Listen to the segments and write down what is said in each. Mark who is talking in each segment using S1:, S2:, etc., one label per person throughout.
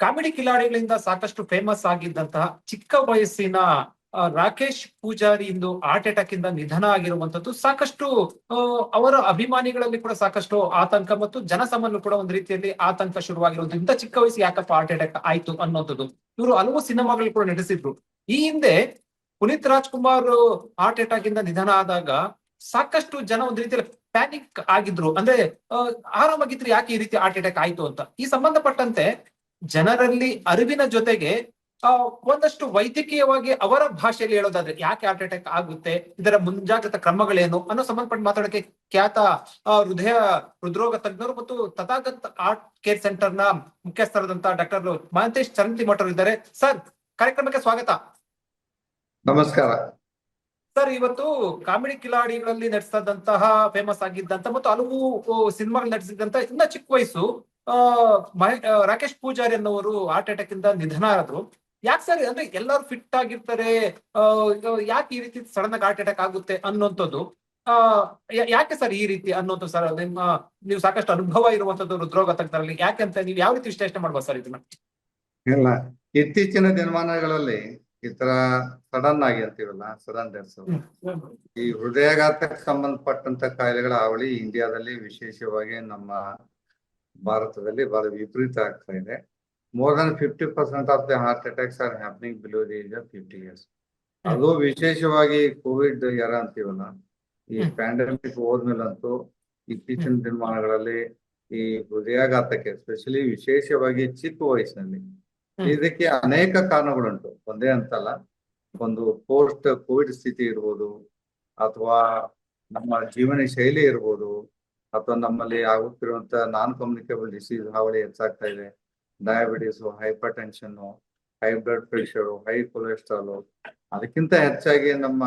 S1: Comedy ಕಿಲಾಡಿಗಳಿಂದ ಸಾಕಷ್ಟು famous ಆಗಿದ್ದಂತಹ ಚಿಕ್ಕ ವಯಸ್ಸಿನ ರಾಕೇಶ್ ಪೂಜಾರಿ ಇಂದು ಹಾರ್ಟ್ ಅಟ್ಯಾಕ್ ಇಂದ ನಿಧನ ಆಗಿರುವಂತದ್ದು ಸಾಕಷ್ಟು ಅವರ ಅಭಿಮಾನಿಗಳಲ್ಲಿ ಕೂಡ ಸಾಕಷ್ಟು ಆತಂಕ ಮತ್ತು ಜನಸಾಮಾನ್ಯರು ಕೂಡ ಒಂದು ರೀತಿಯಲ್ಲಿ ಆತಂಕ ಶುರುವಾಗಿರುವಂತ ಇಂಥ ಚಿಕ್ಕ ವಯಸ್ಸು ಯಾಕಪ್ಪ ಹಾರ್ಟ್ ಅಟ್ಯಾಕ್ ಆಯ್ತು ಅನ್ನೋಂಥದ್ದು ಇವರು ಹಲವು ಸಿನಿಮಾಗಳು ಕೂಡ ನಟಿಸಿದ್ರು. ಈ ಹಿಂದೆ ಪುನೀತ್ ರಾಜ್ಕುಮಾರ್ ಹಾರ್ಟ್ ಅಟ್ಯಾಕ್ ಇಂದ ನಿಧನ ಆದಾಗ ಸಾಕಷ್ಟು ಜನ ಒಂದು ರೀತಿಯಲ್ಲಿ ಪ್ಯಾನಿಕ್ ಆಗಿದ್ರು. ಅಂದ್ರೆ ಆರಾಮಾಗಿದ್ರು ಯಾಕೆ ಈ ರೀತಿ ಹಾರ್ಟ್ ಅಟ್ಯಾಕ್ ಆಯ್ತು ಅಂತ? ಈ ಸಂಬಂಧಪಟ್ಟಂತೆ ಜನರಲ್ಲಿ ಅರಿವಿನ ಜೊತೆಗೆ ಒಂದಷ್ಟು ವೈದ್ಯಕೀಯವಾಗಿ ಅವರ ಭಾಷೆಯಲ್ಲಿ ಹೇಳೋದಾದ್ರೆ ಯಾಕೆ ಹಾರ್ಟ್ ಅಟ್ಯಾಕ್ ಆಗುತ್ತೆ ಇದರ ಮುಂಜಾಗ್ರತಾ ಕ್ರಮಗಳೇನು ಅನ್ನೋ ಸಂಬಂಧಪಟ್ಟ ಮಾತಾಡಕ್ಕೆ ಖ್ಯಾತ ಹೃದಯ ಹೃದ್ರೋಗ ತಜ್ಞರು ಮತ್ತು ತಥಾಗತ ಆರ್ಟ್ ಕೇರ್ ಸೆಂಟರ್ನ ಮುಖ್ಯಸ್ಥರಾದಂತಹ ಡಾಕ್ಟರ್ ಮಹಂತೇಶ್ ಚರಂತಿ ಮಠರು ಇದ್ದಾರೆ. ಸರ್ ಕಾರ್ಯಕ್ರಮಕ್ಕೆ ಸ್ವಾಗತ.
S2: ನಮಸ್ಕಾರ.
S1: ಸರ್ ಇವತ್ತು ಕಾಮಿಡಿ ಕಿಲಾಡಿಗಳಲ್ಲಿ ನಟಿಸಿದಂತಹ ಫೇಮಸ್ ಆಗಿದ್ದಂತ ಮತ್ತು ಹಲವು ಸಿನಿಮಾಗಳು ನಟಿಸಿದಂತ ಇನ್ನ ಚಿಕ್ಕ ವಯಸ್ಸು ರಾಕೇಶ್ ಪೂಜಾರಿ ಅನ್ನೋರು ಹಾರ್ಟ್ ಅಟ್ಯಾಕ್ ಇಂದ ನಿಧನ ಆದ್ರು ಯಾಕೆ ಸರ್ ಅಂದ್ರೆ ಎಲ್ಲರೂ ಫಿಟ್ ಆಗಿರ್ತಾರೆ ಯಾಕೆ ಈ ರೀತಿ ಸಡನ್ ಆಗಿ ಹಾರ್ಟ್ ಅಟ್ಯಾಕ್ ಆಗುತ್ತೆ ಅನ್ನೋಂಥದ್ದು? ಯಾಕೆ ಸರ್ ಈ ರೀತಿ ಅನ್ನೋದು ಸರ್? ನಿಮ್ಮ ನೀವು ಸಾಕಷ್ಟು ಅನುಭವ ಇರುವಂತದ್ದು ಹೃದ್ರೋಗ ತಜ್ಞರಲ್ಲಿ ಯಾಕೆ ಅಂತ ನೀವು ಯಾವ ರೀತಿ ವಿಶ್ಲೇಷಣೆ ಮಾಡ್ಬೋದು ಸರ್ ಇದನ್ನ?
S2: ಇಲ್ಲ ಇತ್ತೀಚಿನ ದಿನಮಾನಗಳಲ್ಲಿ ಈ ತರ ಸಡನ್ ಆಗಿ ಅಂತೀವಲ್ಲ ಸಡನ್ ಡೆತ್ಸ್ ಈ ಹೃದಯಾಘಾತಕ್ಕೆ ಸಂಬಂಧಪಟ್ಟಂತ ಕಾಯಿಲೆಗಳ ಅವಳಿ ಇಂಡಿಯಾದಲ್ಲಿ ವಿಶೇಷವಾಗಿ ನಮ್ಮ ಭಾರತದಲ್ಲಿ ಬಹಳ ವಿಪರೀತ ಆಗ್ತಾ ಇದೆ. More than fifty percent of the heart attacks are happening below the age of fifty years ಅದು ವಿಶೇಷವಾಗಿ ಕೋವಿಡ್ ಯಾರ ಅಂತೀವಲ್ಲ. ಈ. ಪ್ಯಾಂಡಮಿಕ್ ಹೋದ್ಮೇಲಂತೂ ಇತ್ತೀಚಿನ ದಿನಮಾನಗಳಲ್ಲಿ ಈ ಹೃದಯಾಘಾತಕ್ಕೆ ಎಸ್ಪೆಷಲಿ ವಿಶೇಷವಾಗಿ ಚಿಕ್ಕ ವಯಸ್ಸಿನಲ್ಲಿ ಇದಕ್ಕೆ ಅನೇಕ ಕಾರಣಗಳುಂಟು. ಒಂದೇ ಅಂತಲ್ಲ. ಒಂದು ಪೋಸ್ಟ್ ಕೋವಿಡ್ ಸ್ಥಿತಿ ಇರ್ಬೋದು ಅಥವಾ ನಮ್ಮ ಜೀವನ ಶೈಲಿ ಇರ್ಬೋದು. ಅಥವಾ ನಮ್ಮಲ್ಲಿ ಆಗುತ್ತಿರುವಂತ ನಾನ್ ಕಮ್ಯುನಿಕೇಬಲ್ ಡಿಸೀಸ್ ಹಾವಳಿ ಹೆಚ್ಚಾಗ್ತಾ ಇದೆ diabetes hypertension high blood pressure high cholesterol ಅದಕ್ಕಿಂತ ಹೆಚ್ಚಾಗಿ ನಮ್ಮ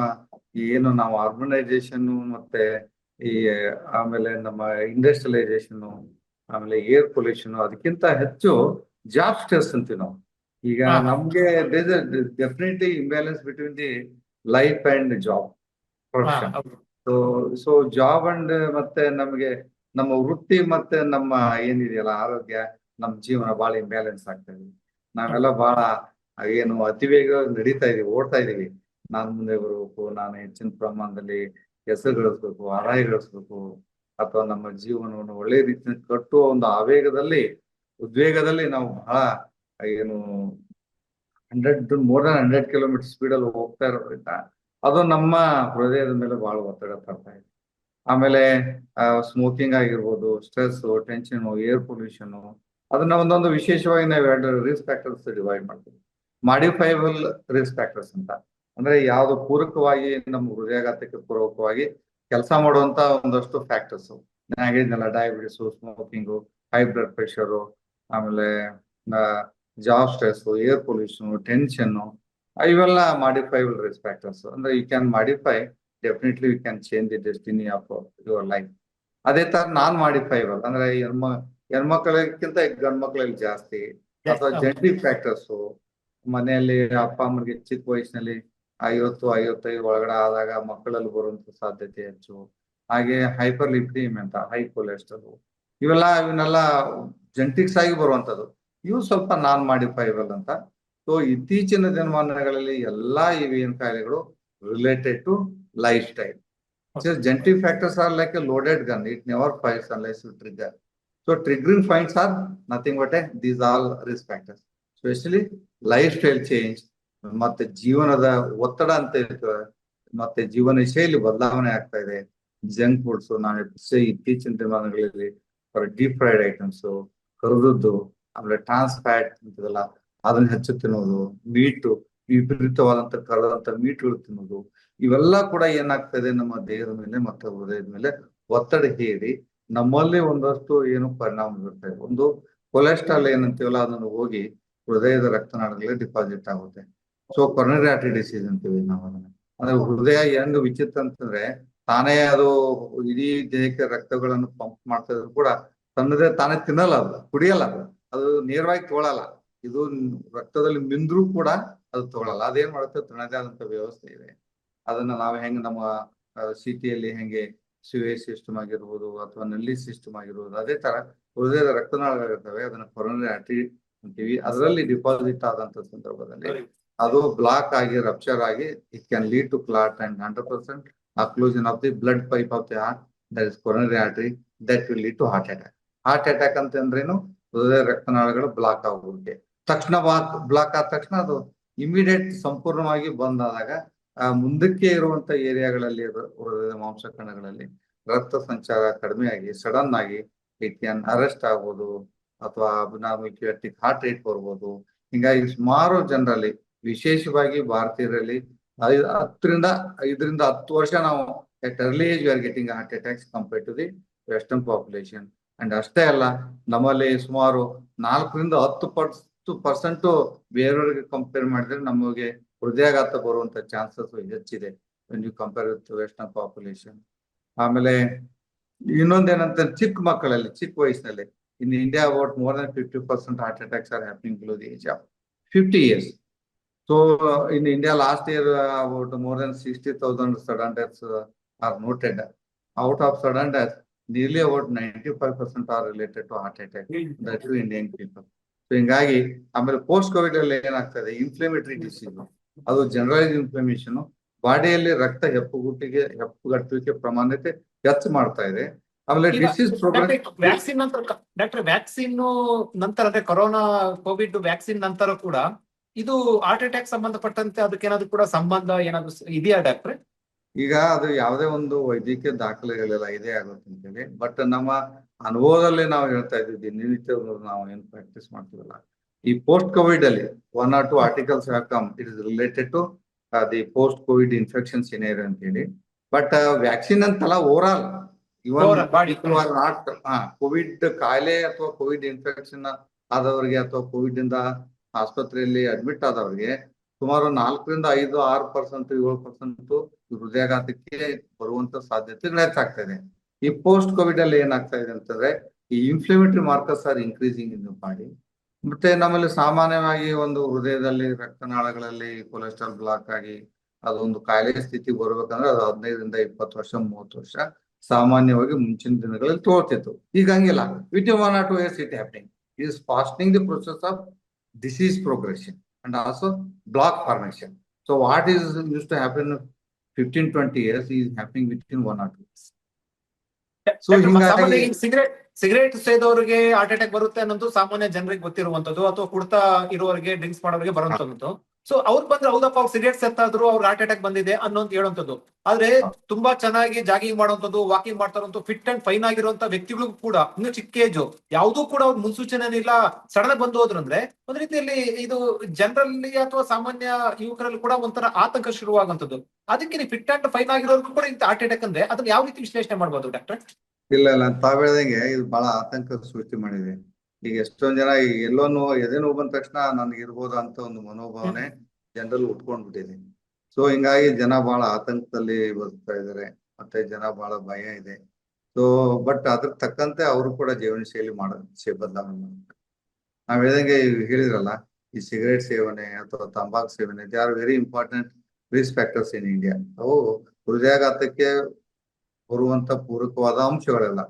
S2: ಏನು ನಾವು ಅರ್ಬನೈಸೇಷನ್ ಮತ್ತೆ ಈ ಆಮೇಲೆ ನಮ್ಮ ಇಂಡಸ್ಟ್ರಿಯಲೈಸೇಷನ್ ಆಮೇಲೆ ಏರ್ ಪೊಲ್ಯೂಷನ್ ಅದಕ್ಕಿಂತ ಹೆಚ್ಚು ಜಾಬ್ ಸ್ಟ್ರೆಸ್ ಅಂತೀವಿ ನಾವು ಈಗ. ನಮ್ಗೆ definitely imbalance between the life
S1: and
S2: job
S1: profession.
S2: So so job and ಮತ್ತೆ ನಮಗೆ ನಮ್ಮ ವೃತ್ತಿ ಮತ್ತೆ ನಮ್ಮ ಏನಿದೆಯಲ್ಲ ಆರೋಗ್ಯ, ನಮ್ಮ ಜೀವನ ಬಹಳ ಇಂಬ್ಯಾಲೆನ್ಸ್ ಆಗ್ತಾ ನಾವೆಲ್ಲ ಬಹಳ ಏನು ಅತಿ ಅತಿವೇಗ ನಡೀತಾ ಇದೀವಿ, ಓಡ್ತಾ ಇದೀವಿ. ನಾನ್ ಮುಂದೆ ಬರಬೇಕು, ನಾನು ಹೆಚ್ಚಿನ ಪ್ರಮಾಣದಲ್ಲಿ ಹೆಸರು ಗಳಿಸ್ಬೇಕು, ಆದಾಯ ಗಳಿಸ್ಬೇಕು, ಅಥವಾ ನಮ್ಮ ಜೀವನವನ್ನು ಒಳ್ಳೆ ರೀತಿಯಲ್ಲಿ ಕಟ್ಟುವ ಒಂದು ಆವೇಗದಲ್ಲಿ, ಉದ್ವೇಗದಲ್ಲಿ ನಾವು ಬಹಳ ಏನು hundred more than hundred kilometre ಸ್ಪೀಡಲ್ಲಿ ಹೋಗ್ತಾ ಇರೋದ್ರಿಂದ ಅದು ನಮ್ಮ ಹೃದಯದ ಮೇಲೆ ಬಹಳ ಒತ್ತಡ ತರ್ತಾ ಇದೆ. ಆಮೇಲೆ ಸ್ಮೋಕಿಂಗ್ ಆಗಿರ್ಬೋದು ಸ್ಟ್ರೆಸ್ ಟೆನ್ಷನ್ ಏರ್ ಪೊಲ್ಯೂಷನ್ ಅದನ್ನ ಒಂದೊಂದು ವಿಶೇಷವಾಗಿ ನಾವು ಎರಡು ರಿಸ್ಕ್ ಫ್ಯಾಕ್ಟರ್ಸ್ ಡಿವೈಡ್ ಮಾಡ್ತೀವಿ. ಮಾಡಿಫೈಬಲ್ ರಿಸ್ಕ್ ಫ್ಯಾಕ್ಟರ್ಸ್ ಅಂತ. ಅಂದ್ರೆ ಯಾವ್ದು ಪೂರಕವಾಗಿ ನಮ್ಮ ಹೃದಯಾಘಾತಕ್ಕೆ ಪೂರಕವಾಗಿ ಕೆಲಸ ಮಾಡುವಂತ ಒಂದಷ್ಟು ಫ್ಯಾಕ್ಟರ್ಸ್ ಹೇಳಿದ್ನಲ್ಲ diabetes smoking high blood pressure ಆಮೇಲೆ job stress air pollution tension ಇವೆಲ್ಲ ಮಾಡಿಫೈಬಲ್ ರಿಸ್ಕ್ ಫ್ಯಾಕ್ಟರ್ಸ್ ಅಂದ್ರೆ you can modify definitely you can change the destiny of your life ಅದೇ ತರ ನಾನ್ ಮಾಡಿಫೈಬಲ್ ಅಂದ್ರೆ ಹೆಣ್ಮ ಹೆಣ್ಮಕ್ಳಿಗಿಂತ ಗಂಡ್ಮಕ್ಳಲ್ಲಿ ಜಾಸ್ತಿ. ಅಥವಾ ಜೆನೆಟಿಕ್ ಫ್ಯಾಕ್ಟರ್ಸ್. ಮನೆಯಲ್ಲಿ ಅಪ್ಪ ಅಮ್ಮನಿಗೆ ಚಿಕ್ಕ ವಯಸ್ಸಿನಲ್ಲಿ ಐವತ್ತು ಐವತ್ತೈದು ಒಳಗಡೆ ಆದಾಗ ಮಕ್ಕಳಲ್ಲಿ ಬರುವಂತ ಸಾಧ್ಯತೆ ಹೆಚ್ಚು. ಹಾಗೆ ಹೈಪರ್ ಲಿಪ್ಟಿಮ್ ಅಂತ ಹೈ ಕೊಲೆಸ್ಟ್ರಾಲ್. ಇವೆಲ್ಲ ಇವನ್ನೆಲ್ಲ ಜೆನೆಟಿಕ್ಸ್ ಆಗಿ ಬರುವಂತದ್ದು. ಇವು ಸ್ವಲ್ಪ ನಾನ್ ಮಾಡಿಫೈಬಲ್ ಅಂತ. ಸೊ ಇತ್ತೀಚಿನ ದಿನಮಾನಗಳಲ್ಲಿ ಎಲ್ಲಾ ಇವಿಎನ್ ಕಾಯಿಲೆಗಳು related to lifestyle genetic factors are like a loaded gun it never fires unless you trigger so triggering points are nothing but a these all risk factors specially lifestyle change ಮತ್ತೆ ಜೀವನದ ಒತ್ತಡ ಅಂತ ಇರ್ತದೆ. ಮತ್ತೆ ಜೀವನ ಶೈಲಿ ಬದಲಾವಣೆ ಆಗ್ತಾ ಇದೆ. ಜಂಕ್ ಫುಡ್ಸ್ ನಾನು ಇತ್ತೀಚಿನ ದಿನಮಾನಗಳಲ್ಲಿ ಡೀಪ್ ಫ್ರೈಡ್ ಐಟಮ್ಸ್ ಕರಿದದ್ದು ಆಮೇಲೆ ಟ್ರಾನ್ಸ್ ಫ್ಯಾಟ್ ಅಂತದಲ್ಲ ಅದನ್ನ ಹೆಚ್ಚು ತಿನ್ನೋದು ಮೀಟು ವಿಪರೀತವಾದಂತ ಕಳೆದಂತ ಮೀಟ್ಗಳು ತಿನ್ನೋದು, ಇವೆಲ್ಲ ಕೂಡ ಏನಾಗ್ತಾ ಇದೆ ನಮ್ಮ ದೇಹದ ಮೇಲೆ, ಮತ್ತೆ ಹೃದಯದ ಮೇಲೆ ಒತ್ತಡ ಹೇರಿ ನಮ್ಮಲ್ಲಿ ಒಂದಷ್ಟು ಏನು ಪರಿಣಾಮ ಬೀರ್ತಾ ಒಂದು ಕೊಲೆಸ್ಟ್ರಾಲ್ ಏನಂತೀವಲ್ಲ, ಅದನ್ನು ಹೋಗಿ ಹೃದಯದ ರಕ್ತನಾಳಗಳಲ್ಲಿ ಡಿಪಾಸಿಟ್ ಆಗುತ್ತೆ. ಸೊ ಕೊರನರಿ ಆರ್ಟರಿ ಡಿಸೀಸ್ ಅಂತೀವಿ ನಾವು ಅದನ್ನ. ಅಂದ್ರೆ ಹೃದಯ ಹೆಂಗ್ ವಿಚಿತ್ರ ಅಂತಂದ್ರೆ, ತಾನೇ ಅದು ಇಡೀ ದೇಹಕ್ಕೆ ರಕ್ತಗಳನ್ನು ಪಂಪ್ ಮಾಡ್ತಾ ಇದ್ರು ಕೂಡ ತನ್ನದೇ ತಾನೇ ತಿನ್ನಲ್ಲ ಅದು, ಕುಡಿಯಲ್ಲ ಅದು. ನೇರವಾಗಿ ತಗೊಳಲ್ಲ ಇದು ರಕ್ತದಲ್ಲಿ ಮಿಂದ್ರೂ ಕೂಡ ಅದು ತಗೊಳಲ್ಲ. ಅದೇನ್ ಮಾಡುತ್ತೆ? ತನ್ನದೇ ಆದಂತ ವ್ಯವಸ್ಥೆ ಇದೆ. ಅದನ್ನ ನಾವು ಹೆಂಗ್ ನಮ್ಮ ಸಿಟಿಯಲ್ಲಿ ಹೆಂಗೆ ಸಿವೆ ಸಿಸ್ಟಮ್ ಆಗಿರ್ಬೋದು ಅಥವಾ ನಲ್ಲಿ ಸಿಸ್ಟಮ್ ಆಗಿರ್ಬೋದು ಅದೇ ತರ ಹೃದಯದ ರಕ್ತನಾಳಗಳಿರ್ತವೆ. ಅದನ್ನ ಕೊರೋನರಿ ಆರ್ಟಿ ಅಂತೀವಿ. ಅದರಲ್ಲಿ ಡಿಪಾಸಿಟ್ ಆದಂತ ಸಂದರ್ಭದಲ್ಲಿ ಅದು ಬ್ಲಾಕ್ ಆಗಿ ರಪ್ಚರ್ ಆಗಿ it can lead to clot and hundred percent occlusion of the blood pipe of the heart that is coronary artery that will lead to heart attack heart attack ಅಂತಂದ್ರೇನು? ಹೃದಯ ರಕ್ತನಾಳಗಳು block ಆಗೋಕೆ ತಕ್ಷಣ block ಆದ ತಕ್ಷಣ ಅದು immediate ಸಂಪೂರ್ಣವಾಗಿ ಬಂದ್ ಆದಾಗ ಆ ಮುಂದಕ್ಕೆ ಇರುವಂತ ಏರಿಯಾಗಳಲ್ಲಿ ಹೃದಯದ ಮಾಂಸ ಕಣಗಳಲ್ಲಿ ರಕ್ತ ಸಂಚಾರ ಕಡಿಮೆ ಆಗಿ ಸಡನ್ ಆಗಿ ಇಟಿಯನ್ ಅರೆಸ್ಟ್ ಆಗ್ಬೋದು, ಅಥವಾ ಅಬ್ನಾರ್ಮಲ್ ಹಾರ್ಟ್ ರೇಟ್ ಬರ್ಬೋದು. ಹಿಂಗಾಗಿ ಸುಮಾರು ಜನರಲ್ಲಿ, ವಿಶೇಷವಾಗಿ ಭಾರತೀಯರಲ್ಲಿ ಐದು ಹತ್ತರಿಂದ ಐದರಿಂದ ಹತ್ತು ವರ್ಷ ನಾವು at early age are getting heart attacks compare to the western population and ಅಷ್ಟೇ ಅಲ್ಲ, ನಮ್ಮಲ್ಲಿ ಸುಮಾರು ನಾಲ್ಕರಿಂದ ಹತ್ತು ಪರ್ಸೆಂಟ್ ಪರ್ಸೆಂಟ್ ಬೇರೆಯವ್ರಿಗೆ ಕಂಪೇರ್ ಮಾಡಿದ್ರೆ ನಮಗೆ ಹೃದಯಾಘಾತ ಬರುವಂತ ಚಾನ್ಸಸ್ ಹೆಚ್ಚಿದೆ you compare with western population ಆಮೇಲೆ ಇನ್ನೊಂದೇನಂತ ಚಿಕ್ಕ ಮಕ್ಕಳಲ್ಲಿ ಚಿಕ್ಕ ವಯಸ್ಸಿನಲ್ಲಿ in India about more than fifty percent heart attacks are happening below the age of fifty years so in India last year about more than sixty thousand sudden deaths are noted out of sudden death nearly about ninety five percent are related to heart attack that too Indian people ಹಿಂಗಾಗಿ ಆಮೇಲೆ post Covid ಅಲ್ಲಿ ಏನಾಗ್ತದೆ? Inflammatory disease ಅದು generalise inflammation ಬಾಡಿಯಲ್ಲಿ ರಕ್ತ ಹೆಪ್ಪುಗುಟ್ಟಿಗೆ ಹೆಪ್ಪುಗಟ್ಟುವಿಕೆ ಪ್ರಮಾಣತೆ ಹೆಚ್ಚು ಮಾಡ್ತಾ ಇದೆ. ಆಮೇಲೆ ಡಿಸೀಸ್
S1: ವ್ಯಾಕ್ಸಿನ್ ನಂತರ ಡಾಕ್ಟರ್ ವ್ಯಾಕ್ಸಿನ್ ನಂತರ ಅದೇ ಕೊರೋನಾ ಕೋವಿಡ್ ವ್ಯಾಕ್ಸಿನ್ ನಂತರ ಕೂಡ ಇದು ಹಾರ್ಟ್ ಅಟ್ಯಾಕ್ ಸಂಬಂಧಪಟ್ಟಂತೆ ಅದಕ್ಕೇನಾದ್ರು ಕೂಡ ಸಂಬಂಧ ಏನಾದ್ರು ಇದೆಯಾ ಡಾಕ್ಟರ್?
S2: ಈಗ ಅದು ಯಾವುದೇ ಒಂದು ವೈದ್ಯಕೀಯ ದಾಖಲೆಗಳೆಲ್ಲ ಇದೆ ಆಗುತ್ತೆ ಅಂತೇಳಿ ಬಟ್ ನಮ್ಮ ಅನುಭವದಲ್ಲಿ ನಾವು ಹೇಳ್ತಾ ಇದ್ವಿ ದಿನನಿತ್ಯ ನಾವು ಏನ್ ಪ್ರಾಕ್ಟೀಸ್ ಮಾಡ್ತೀವಲ್ಲ. ಈ ಪೋಸ್ಟ್ ಕೋವಿಡ್ ಅಲ್ಲಿ one or two articles have come it is related to the post Covid infection ಸಿನೇರ್ ಅಂತ ಹೇಳಿ. ಬಟ್ ವ್ಯಾಕ್ಸಿನ್ ಅಂತಲ್ಲ overall. Even not Covid ಕಾಯಿಲೆ ಅಥವಾ ಕೋವಿಡ್ ಇನ್ಫೆಕ್ಷನ್ ಆದವರಿಗೆ ಅಥವಾ ಕೋವಿಡ್ ಇಂದ ಆಸ್ಪತ್ರೆಯಲ್ಲಿ ಅಡ್ಮಿಟ್ ಆದವರಿಗೆ ಸುಮಾರು ನಾಲ್ಕರಿಂದ ಐದು ಆರು ಪರ್ಸೆಂಟ್ ಏಳು ಪರ್ಸೆಂಟ್ ಹೃದಯಾಘಾತಕ್ಕೆ ಬರುವಂತ ಸಾಧ್ಯತೆ ಹೆಚ್ಚಾಗ್ತಾ ಇದೆ. ಈ ಪೋಸ್ಟ್ ಕೋವಿಡ್ ಅಲ್ಲಿ ಏನಾಗ್ತಾ ಇದೆ ಅಂತಂದ್ರೆ ಈ inflammatory markers are increasing in the body ಮತ್ತೆ ನಮ್ಮಲ್ಲಿ ಸಾಮಾನ್ಯವಾಗಿ ಒಂದು ಹೃದಯದಲ್ಲಿ ರಕ್ತನಾಳಗಳಲ್ಲಿ ಕೊಲೆಸ್ಟ್ರಾಲ್ ಬ್ಲಾಕ್ ಆಗಿ ಅದೊಂದು ಕಾಯಿಲೆ ಸ್ಥಿತಿ ಬರ್ಬೇಕಂದ್ರೆ ಅದು ಹದಿನೈದರಿಂದ ಇಪ್ಪತ್ತು ವರ್ಷ ಮೂವತ್ತು ವರ್ಷ ಸಾಮಾನ್ಯವಾಗಿ ಮುಂಚಿನ ದಿನಗಳಲ್ಲಿ ತೋರ್ತಿತ್ತು ಈಗ ಹಂಗಿಲ್ಲ with one or two years it happening is fasting the process of disease progression and also block formation. So what is used to happen 15, 20 years is happening within one or two years. So
S1: cigarette cigarette ಸೇದೋರಿಗೆ heart attack ಬರುತ್ತೆ ಅನ್ನೋದು ಸಾಮಾನ್ಯ ಜನರಿಗೆ ಗೊತ್ತಿರುವಂತದ್ದು ಅಥವಾ ಕುಡ್ತಾ ಇರುವವರಿಗೆ drinks ಮಾಡೋರಿಗೆ ಬರುವಂತದ್ದು so ಅವ್ರು ಬಂದ್ರೆ ಹೌದಪ್ಪ ಅವ್ರು ಸಿಗರೇಟ್ ಸೆತ್ತಾದ್ರು ಅವ್ರು ಹಾರ್ಟ್ ಅಟ್ಯಾಕ್ ಬಂದಿದೆ ಅನ್ನೋಂತ ಹೇಳುವಂತದ್ದು ಆದ್ರೆ ತುಂಬಾ ಚೆನ್ನಾಗಿ ಜಾಗಿಂಗ್ ಮಾಡುವಂತದ್ದು ವಾಕಿಂಗ್ ಮಾಡ್ತಾರಂತ ಫಿಟ್ ಅಂಡ್ ಫೈನ್ ಆಗಿರುವಂತ ವ್ಯಕ್ತಿಗಳಿಗೂ ಕೂಡ ಇನ್ನು ಚಿಕ್ಕ ಏಜು ಯಾವುದೂ ಕೂಡ ಅವ್ರ ಮುನ್ಸೂಚನೆ ಇಲ್ಲ ಸಡನ್ ಬಂದು ಹೋದ್ರಂದ್ರೆ ಒಂದ್ ರೀತಿಯಲ್ಲಿ ಇದು ಜನರಲ್ಲಿ ಅಥವಾ ಸಾಮಾನ್ಯ ಯುವಕರಲ್ಲಿ ಕೂಡ ಒಂಥರ ಆತಂಕ ಶುರುವಾಗುವಂತದ್ದು ಅದಕ್ಕೆ ನೀವು ಫಿಟ್ ಅಂಡ್ ಫೈನ್ ಆಗಿರೋರ್ಗೂ ಕೂಡ ಇಂತ ಹಾರ್ಟ್ ಅಟ್ಯಾಕ್ ಅಂದ್ರೆ ಅದನ್ನ ಯಾವ ರೀತಿ ವಿಶ್ಲೇಷಣೆ ಮಾಡಬಹುದು ಡಾಕ್ಟರ್
S2: ಇಲ್ಲ ಇಲ್ಲ ತಾವ್ ಹೇಳ್ದಂಗೆ ಇದು ಬಹಳ ಆತಂಕ ಸೃಷ್ಟಿ ಮಾಡಿದೆ. ಈಗ ಎಷ್ಟೊಂದ್ ಜನ ಎಲ್ಲೋ ನೋವು ಎದೆ ಬಂದ ತಕ್ಷಣ ನನ್ಗೆ ಇರ್ಬೋದು ಅಂತ ಒಂದು ಮನೋಭಾವನೆ ಜನರಲ್ಲಿ ಉಟ್ಕೊಂಡ್ಬಿಟ್ಟಿದೆ. ಸೊ ಹಿಂಗಾಗಿ ಜನ ಬಹಳ ಆತಂಕದಲ್ಲಿ ಬದುಕ್ತಾ ಇದಾರೆ. ಮತ್ತೆ ಜನ ಬಹಳ ಭಯ ಇದೆ. ಸೊ ಬಟ್ ಅದ್ರ ತಕ್ಕಂತೆ ಅವರು ಕೂಡ ಜೀವನ ಶೈಲಿ ಮಾಡ ಬದಲಾವಣೆ ಮಾಡ್ತಾರೆ. ನಾವ್ ಹೇಳಿದಂಗೆ ಹೇಳಿದ್ರಲ್ಲ, ಈ ಸಿಗರೇಟ್ ಸೇವನೆ ಅಥವಾ ತಂಬಾಕು ಸೇವನೆ they are very important risk factors in India ಅವು ಹೃದಯಾಘಾತಕ್ಕೆ ಬರುವಂತ ಪೂರಕವಾದ ಅಂಶಗಳೆಲ್ಲ.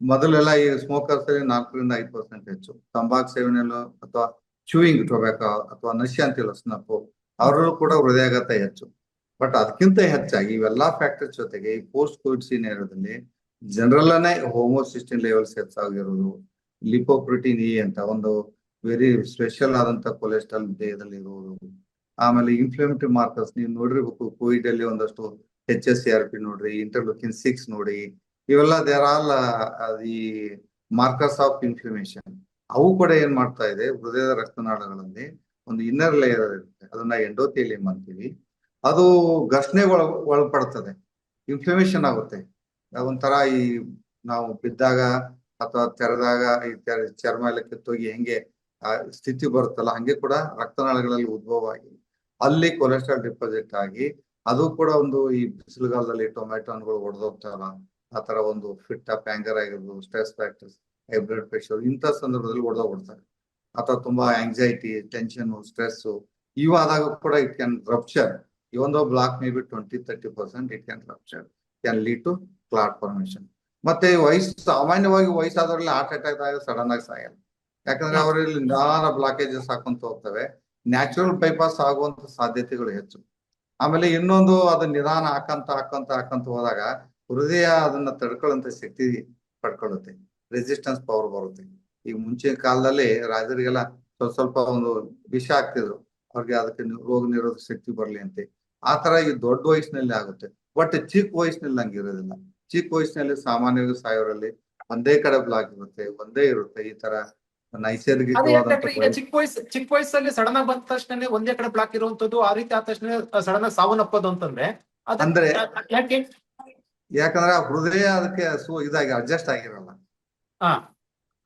S2: ಮೊದಲೆಲ್ಲ ಈ ಸ್ಮೋಕರ್ಸ್ ನಾಲ್ಕರಿಂದ ಐದು ಪರ್ಸೆಂಟ್ ಹೆಚ್ಚು ತಂಬಾಕು ಸೇವನೆಯಲ್ಲೂ ಅಥವಾ ಚೂಯಿಂಗ್ ಟೊಬ್ಯಾಕೋ ಅಥವಾ ನಶಿ ಅಂತಿಲ್ಲ ಸ್ನಪ್ಪು ಅವರಲ್ಲೂ ಕೂಡ ಹೃದಯಾಘಾತ ಹೆಚ್ಚು ಬಟ್ ಅದಕ್ಕಿಂತ ಹೆಚ್ಚಾಗಿ ಇವೆಲ್ಲ ಫ್ಯಾಕ್ಟರ್ಸ್ ಜೊತೆಗೆ ಈ ಪೋಸ್ಟ್ ಕೋವಿಡ್ ಸೀನಿಯರದಲ್ಲಿ ಅನ್ನೇ ಹೋಮೋಸಿಸ್ಟಿನ್ ಲೆವೆಲ್ಸ್ ಹೆಚ್ಚಾಗಿರೋದು ಲಿಪೋಪ್ರೋಟೀನ್ ಇ ಅಂತ ಒಂದು ವೆರಿ ಸ್ಪೆಷಲ್ ಆದಂತ ಕೊಲೆಸ್ಟ್ರಾಲ್ ದೇಹದಲ್ಲಿ ಇರುವುದು ಆಮೇಲೆ ಇನ್ಫ್ಲಮೇಟರಿ ಮಾರ್ಕರ್ಸ್ ನೀವು ನೋಡಿರ್ಬೇಕು ಕೋವಿಡ್ ಅಲ್ಲಿ ಒಂದಷ್ಟು H S C R P ನೋಡ್ರಿ ಇಂಟರ್ಲೋಕಿನ್ ಸಿಕ್ಸ್ ನೋಡಿ ಇವೆಲ್ಲ ದೇರ್ ಆಲ್ ಈ ಮಾರ್ಕರ್ಸ್ ಆಫ್ ಇನ್ಫ್ಲಮೇಷನ್ ಅವು ಕೂಡ ಏನ್ ಮಾಡ್ತಾ ಇದೆ, ಹೃದಯದ ರಕ್ತನಾಳಗಳಲ್ಲಿ ಒಂದು ಇನ್ನರ್ ಲೇಯರ್ ಇರುತ್ತೆ. ಅದನ್ನ ಎಂಡೋಥೆಲಿಯಂ ಅಂತೀವಿ. ಅದು ಘರ್ಷಣೆಗೆ ಒಳ, ಒಳಪಡ್ತದೆ. ಇನ್ಫ್ಲಮೇಷನ್ ಆಗುತ್ತೆ. ಒಂಥರ ಈ ನಾವು ಬಿದ್ದಾಗ ಅಥವಾ ತೆರೆದಾಗ, ಈ ಚರ್ಮ ಎಲ್ಲ ಕಿತ್ತೋಗಿ ಹೆಂಗೆ ಸ್ಥಿತಿ ಬರುತ್ತಲ್ಲ, ಹಂಗೆ ಕೂಡ ರಕ್ತನಾಳಗಳಲ್ಲಿ ಉದ್ಭವ ಆಗಿ ಅಲ್ಲಿ ಕೊಲೆಸ್ಟ್ರಾಲ್ ಡಿಪಾಸಿಟ್ ಆಗಿ, ಅದು ಕೂಡ ಒಂದು ಈ ಬಿಸಿಲುಗಾಲದಲ್ಲಿ ಟೊಮ್ಯಾಟೊ ಹಣ್ಣುಗಳು ಆ ತರ ಒಂದು ಫಿಟ್ ಅಪ್ ಆಂಗರ್ ಆಗಿರ್ಬೋದು stress factors high blood pressure ಇಂಥ ಸಂದರ್ಭದಲ್ಲಿ ಹೊಡ್ತಾರೆ. ಅಥವಾ ತುಂಬಾ ಆಂಗ್ಸೈಟಿ ಟೆನ್ಷನ್ ಸ್ಟ್ರೆಸ್ ಇವಾದಾಗ ಕೂಡ it can rupture even though block may be twenty thirty percent it can rupture can lead to clot formation ಮತ್ತೆ ವಯಸ್ಸು ಸಾಮಾನ್ಯವಾಗಿ ವಯಸ್ಸಾದವ್ರಲ್ಲಿ ಹಾರ್ಟ್ ಅಟ್ಯಾಕ್ ಆಗ ಸಡನ್ ಆಗಿ ಸಾಯಲ್ಲ. ಯಾಕಂದ್ರೆ. ಅವರಲ್ಲಿ ನಿಧಾನ ಬ್ಲಾಕೇಜಸ್ ಹಾಕೊಂತ ಹೋಗ್ತವೆ. ನ್ಯಾಚುರಲ್ ಬೈಪಾಸ್ ಆಗುವಂತ ಸಾಧ್ಯತೆಗಳು ಹೆಚ್ಚು. ಆಮೇಲೆ ಇನ್ನೊಂದು ಅದು ನಿಧಾನ ಹಾಕಂತ ಹಾಕಂತ ಹಾಕಂತ ಹೋದಾಗ ಹೃದಯ ಅದನ್ನ ತಡ್ಕೊಳ್ಳಂತ ಶಕ್ತಿ ಪಡ್ಕೊಳ್ಳುತ್ತೆ. ರೆಸಿಸ್ಟೆನ್ಸ್ ಪವರ್ ಬರುತ್ತೆ. ಈಗ ಮುಂಚಿನ ಕಾಲದಲ್ಲಿ ರಾಜರಿಗೆಲ್ಲ ಸ್ವಲ್ಪ ಸ್ವಲ್ಪ ಒಂದು ವಿಷ ಆಗ್ತಿದ್ರು ಅವ್ರಿಗೆ ಅದಕ್ಕೆ ರೋಗ ನಿರೋಧಕ ಶಕ್ತಿ ಬರ್ಲಿ ಅಂತೆ. ಆ ತರ ಈ ದೊಡ್ಡ ವಯಸ್ಸಿನಲ್ಲಿ ಆಗುತ್ತೆ. ಬಟ್ ಚಿಕ್ಕ ವಯಸ್ಸಿನಲ್ಲಿ ಹಂಗೆ ಇರೋದಿಲ್ಲ. ಚಿಕ್ಕ ವಯಸ್ಸಿನಲ್ಲಿ ಸಾಮಾನ್ಯವಾಗಿ ಸಾಯೋರಲ್ಲಿ ಒಂದೇ ಕಡೆ ಬ್ಲಾಕ್ ಇರುತ್ತೆ ಒಂದೇ ಇರುತ್ತೆ ಈ ತರ
S1: ನೈಸರ್ಗಿಕ ಚಿಕ್ಕ ವಯಸ್ಸು ಚಿಕ್ಕ ವಯಸ್ಸಲ್ಲಿ ಸಡನ್ ಆಗಿ ಬಂದ ತಕ್ಷಣ ಒಂದೇ ಕಡೆ ಬ್ಲಾಕ್ ಇರುವಂತದ್ದು ಆ ರೀತಿ ಆದ ತಕ್ಷಣ ಸಡನ್ ಆಗಿ ಸಾವನ್ನಪ್ಪೋದು ಅಂತಂದ್ರೆ
S2: ಅಂದ್ರೆ
S1: ಯಾಕೆ
S2: ಯಾಕಂದ್ರೆ ಆ ಹೃದಯ ಅದಕ್ಕೆ ಸು ಇದಾಗಿ ಅಡ್ಜಸ್ಟ್ ಆಗಿರಲ್ಲ.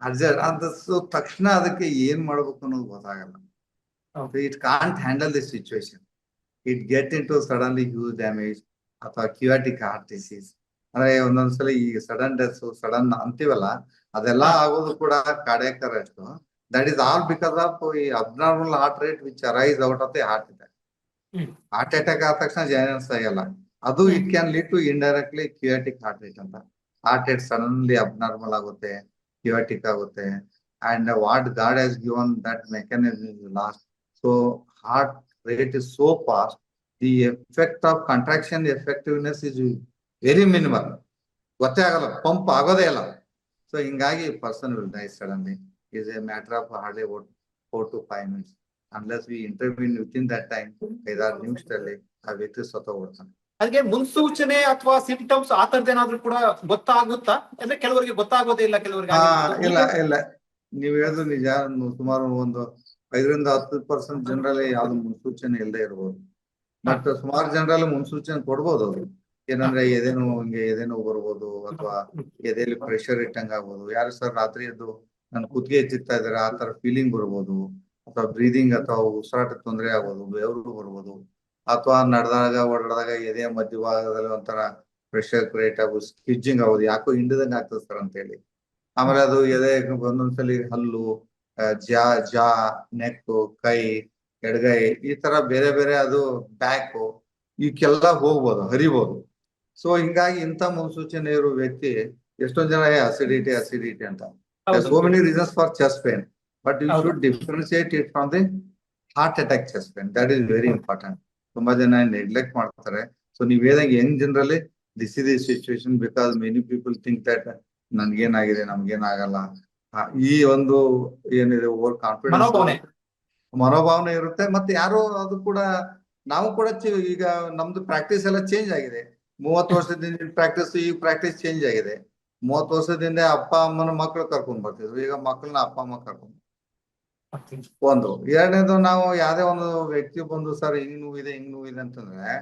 S2: ಅಡ್ಜಸ್ಟ್ ಅಂತ ಸೊ ತಕ್ಷಣ ಅದಕ್ಕೆ ಏನ್ ಮಾಡ್ಬೇಕು ಅನ್ನೋದು ಗೊತ್ತಾಗಲ್ಲ. It can't handle the situation it get into suddenly huge damage ಅಥವಾ ಕ್ಯೂಯಾಟಿಕ್ ಹಾರ್ಟ್ ಡಿಸೀಸ್ ಅಂದ್ರೆ ಒಂದೊಂದ್ಸಲ ಈ ಸಡನ್ ಡೆತ್ ಸಡನ್ ಅಂತೀವಲ್ಲ ಅದೆಲ್ಲ ಆಗೋದು ಕೂಡ cardiac arrest that is all because of ಈ abnormal heart rate which arise out of the heart
S1: attack
S2: heart attack ಆದ ತಕ್ಷಣ ಜಾಯಿನ್ಸ್ ಆಗಲ್ಲ. ಅದು it can lead to indirectly chaotic heart rate ಅಂತ. ಹಾರ್ಟ್ ರೇಟ್ ಸಡನ್ಲಿ ಅಬ್ನಾರ್ಮಲ್ ಆಗುತ್ತೆ chaotic ಆಗುತ್ತೆ. And what God has given that mechanism is lost so heart rate is so fast the effect of contraction effectiveness is very minimal ಗೊತ್ತೇ ಆಗಲ್ಲ pump ಆಗೋದೇ ಇಲ್ಲ. So ಹಿಂಗಾಗಿ person will die suddenly is a matter of hardly four to five minutes unless we interview within that time ಐದಾರು ನಿಮಿಷದಲ್ಲಿ ಆ ವ್ಯಕ್ತಿ ಸತ್ತೋಗ್ಬಿಡ್ತಾನೆ.
S1: ಅದಕ್ಕೆ ಮುನ್ಸೂಚನೆ ಅಥವಾ ಸಿಂಪ್ಟಮ್ಸ್ ಆ ತರದ್ ಏನಾದ್ರು ಕೂಡ ಗೊತ್ತಾಗುತ್ತಾ? ಅಂದ್ರೆ ಕೆಲವರಿಗೆ ಗೊತ್ತಾಗೋದೇ ಇಲ್ಲ ಕೆಲವರಿಗೆ
S2: ಇಲ್ಲ ಇಲ್ಲ. ನೀವ್ ಹೇಳುದು ನಿಜ ಸುಮಾರು ಒಂದು ಐದರಿಂದ ಹತ್ತು ಪರ್ಸೆಂಟ್ ಜನರಲ್ಲಿ ಯಾವ್ದು ಮುನ್ಸೂಚನೆ ಇಲ್ಲದೆ ಇರ್ಬೋದು. ಮತ್ತೆ ಸುಮಾರು ಜನರಲ್ಲಿ ಮುನ್ಸೂಚನೆ ಕೊಡ್ಬೋದು ಅವರು. ಏನಂದ್ರೆ ಎದೆನೋ ಹಂಗೆ ಎದೆನೋ ಬರ್ಬೋದು ಅಥವಾ ಎದೆಯಲ್ಲಿ ಪ್ರೆಷರ್ ಇಟ್ಟಂಗ ಆಗ್ಬೋದು ಯಾರು ಸರ್ ರಾತ್ರಿ ಎದ್ದು ನನ್ ಕುತ್ತಿಗೆ ಎತ್ತಿತ್ತಾ ಇದಾರೆ ಆ ತರ ಫೀಲಿಂಗ್ ಬರ್ಬೋದು. ಅಥವಾ ಬ್ರೀದಿಂಗ್ ಅಥವಾ ಉಸಿರಾಟ ತೊಂದರೆ ಆಗ್ಬೋದು ಬೆವರು ಬರ್ಬೋದು. ಅಥವಾ ನಡೆದಾಗ ಓಡಾಡಿದಾಗ ಎದೆ ಮಧ್ಯಭಾಗದಲ್ಲಿ ಒಂಥರ ಪ್ರೆಷರ್ ಕ್ರಿಯೇಟ್ ಆಗೋದು ಸ್ಕಿಜ್ಜಿಂಗ್ ಆಗೋದು ಯಾಕೋ ಹಿಂಡದಂಗ ಆಗ್ತದೆ ಸರ್ ಅಂತ ಹೇಳಿ ಆಮೇಲೆ ಅದು ಎದೆ ಒಂದೊಂದ್ಸಲಿ ಹಲ್ಲು ಜಾ ಜಾ ನೆಕ್ಕು ಕೈ ಎಡಗೈ ಈ ತರ ಬೇರೆ ಬೇರೆ ಅದು ಬ್ಯಾಕು ಇವಕ್ಕೆಲ್ಲ ಹೋಗ್ಬೋದು ಹರಿಬೋದು. ಸೊ ಹಿಂಗಾಗಿ ಇಂಥ ಮುನ್ಸೂಚನೆ ಇರೋ ವ್ಯಕ್ತಿ ಎಷ್ಟೊಂದ್ ಜನ ಅಸಿಡಿಟಿ ಅಸಿಡಿಟಿ ಅಂತ. So many reasons for chest pain but
S1: you.
S2: Should differentiate it from the heart attack chest pain that is very important ತುಂಬಾ ಜನ ನೆಗ್ಲೆಕ್ಟ್ ಮಾಡ್ತಾರೆ. ಸೊ ನೀವ್ ಹೇಳ್ದಂಗೆ ಯಂಗ್ ಜನರಲ್ಲಿ this is the situation because many people think that ನನ್ಗೇನಾಗಿದೆ ನಮ್ಗೇನಾಗಲ್ಲ. ಈ ಒಂದು ಏನಿದೆ ಓವರ್. ಕಾನ್ಫಿಡೆನ್ಸ್ ಮನೋಭಾವನೆ. ಇರುತ್ತೆ. ಮತ್ತೆ ಯಾರು ಅದು ಕೂಡ ನಾವು ಕೂಡ ಈಗ ನಮ್ದು ಪ್ರಾಕ್ಟೀಸ್ ಎಲ್ಲ ಚೇಂಜ್ ಆಗಿದೆ. ಮೂವತ್ತು ವರ್ಷದಿಂದ ಪ್ರಾಕ್ಟೀಸ್ ಈ ಪ್ರಾಕ್ಟೀಸ್ ಚೇಂಜ್ ಆಗಿದೆ. ಮೂವತ್ತು ವರ್ಷದಿಂದ ಅಪ್ಪ ಅಮ್ಮನ ಮಕ್ಕಳು ಕರ್ಕೊಂಡ್ ಬರ್ತಿದ್ರು. ಈಗ ಮಕ್ಕಳನ್ನ ಅಪ್ಪ ಅಮ್ಮ ಕರ್ಕೊಂಡ್ ಒಂದು. ಎರಡನೇದು ನಾವು ಯಾವ್ದೇ ಒಂದು ವ್ಯಕ್ತಿ ಬಂದು, ಸರ್, ಹಿಂಗ್ ನೋವಿದೆ ಹಿಂಗ್ ನೋವಿದೆ ಅಂತಂದ್ರೆ,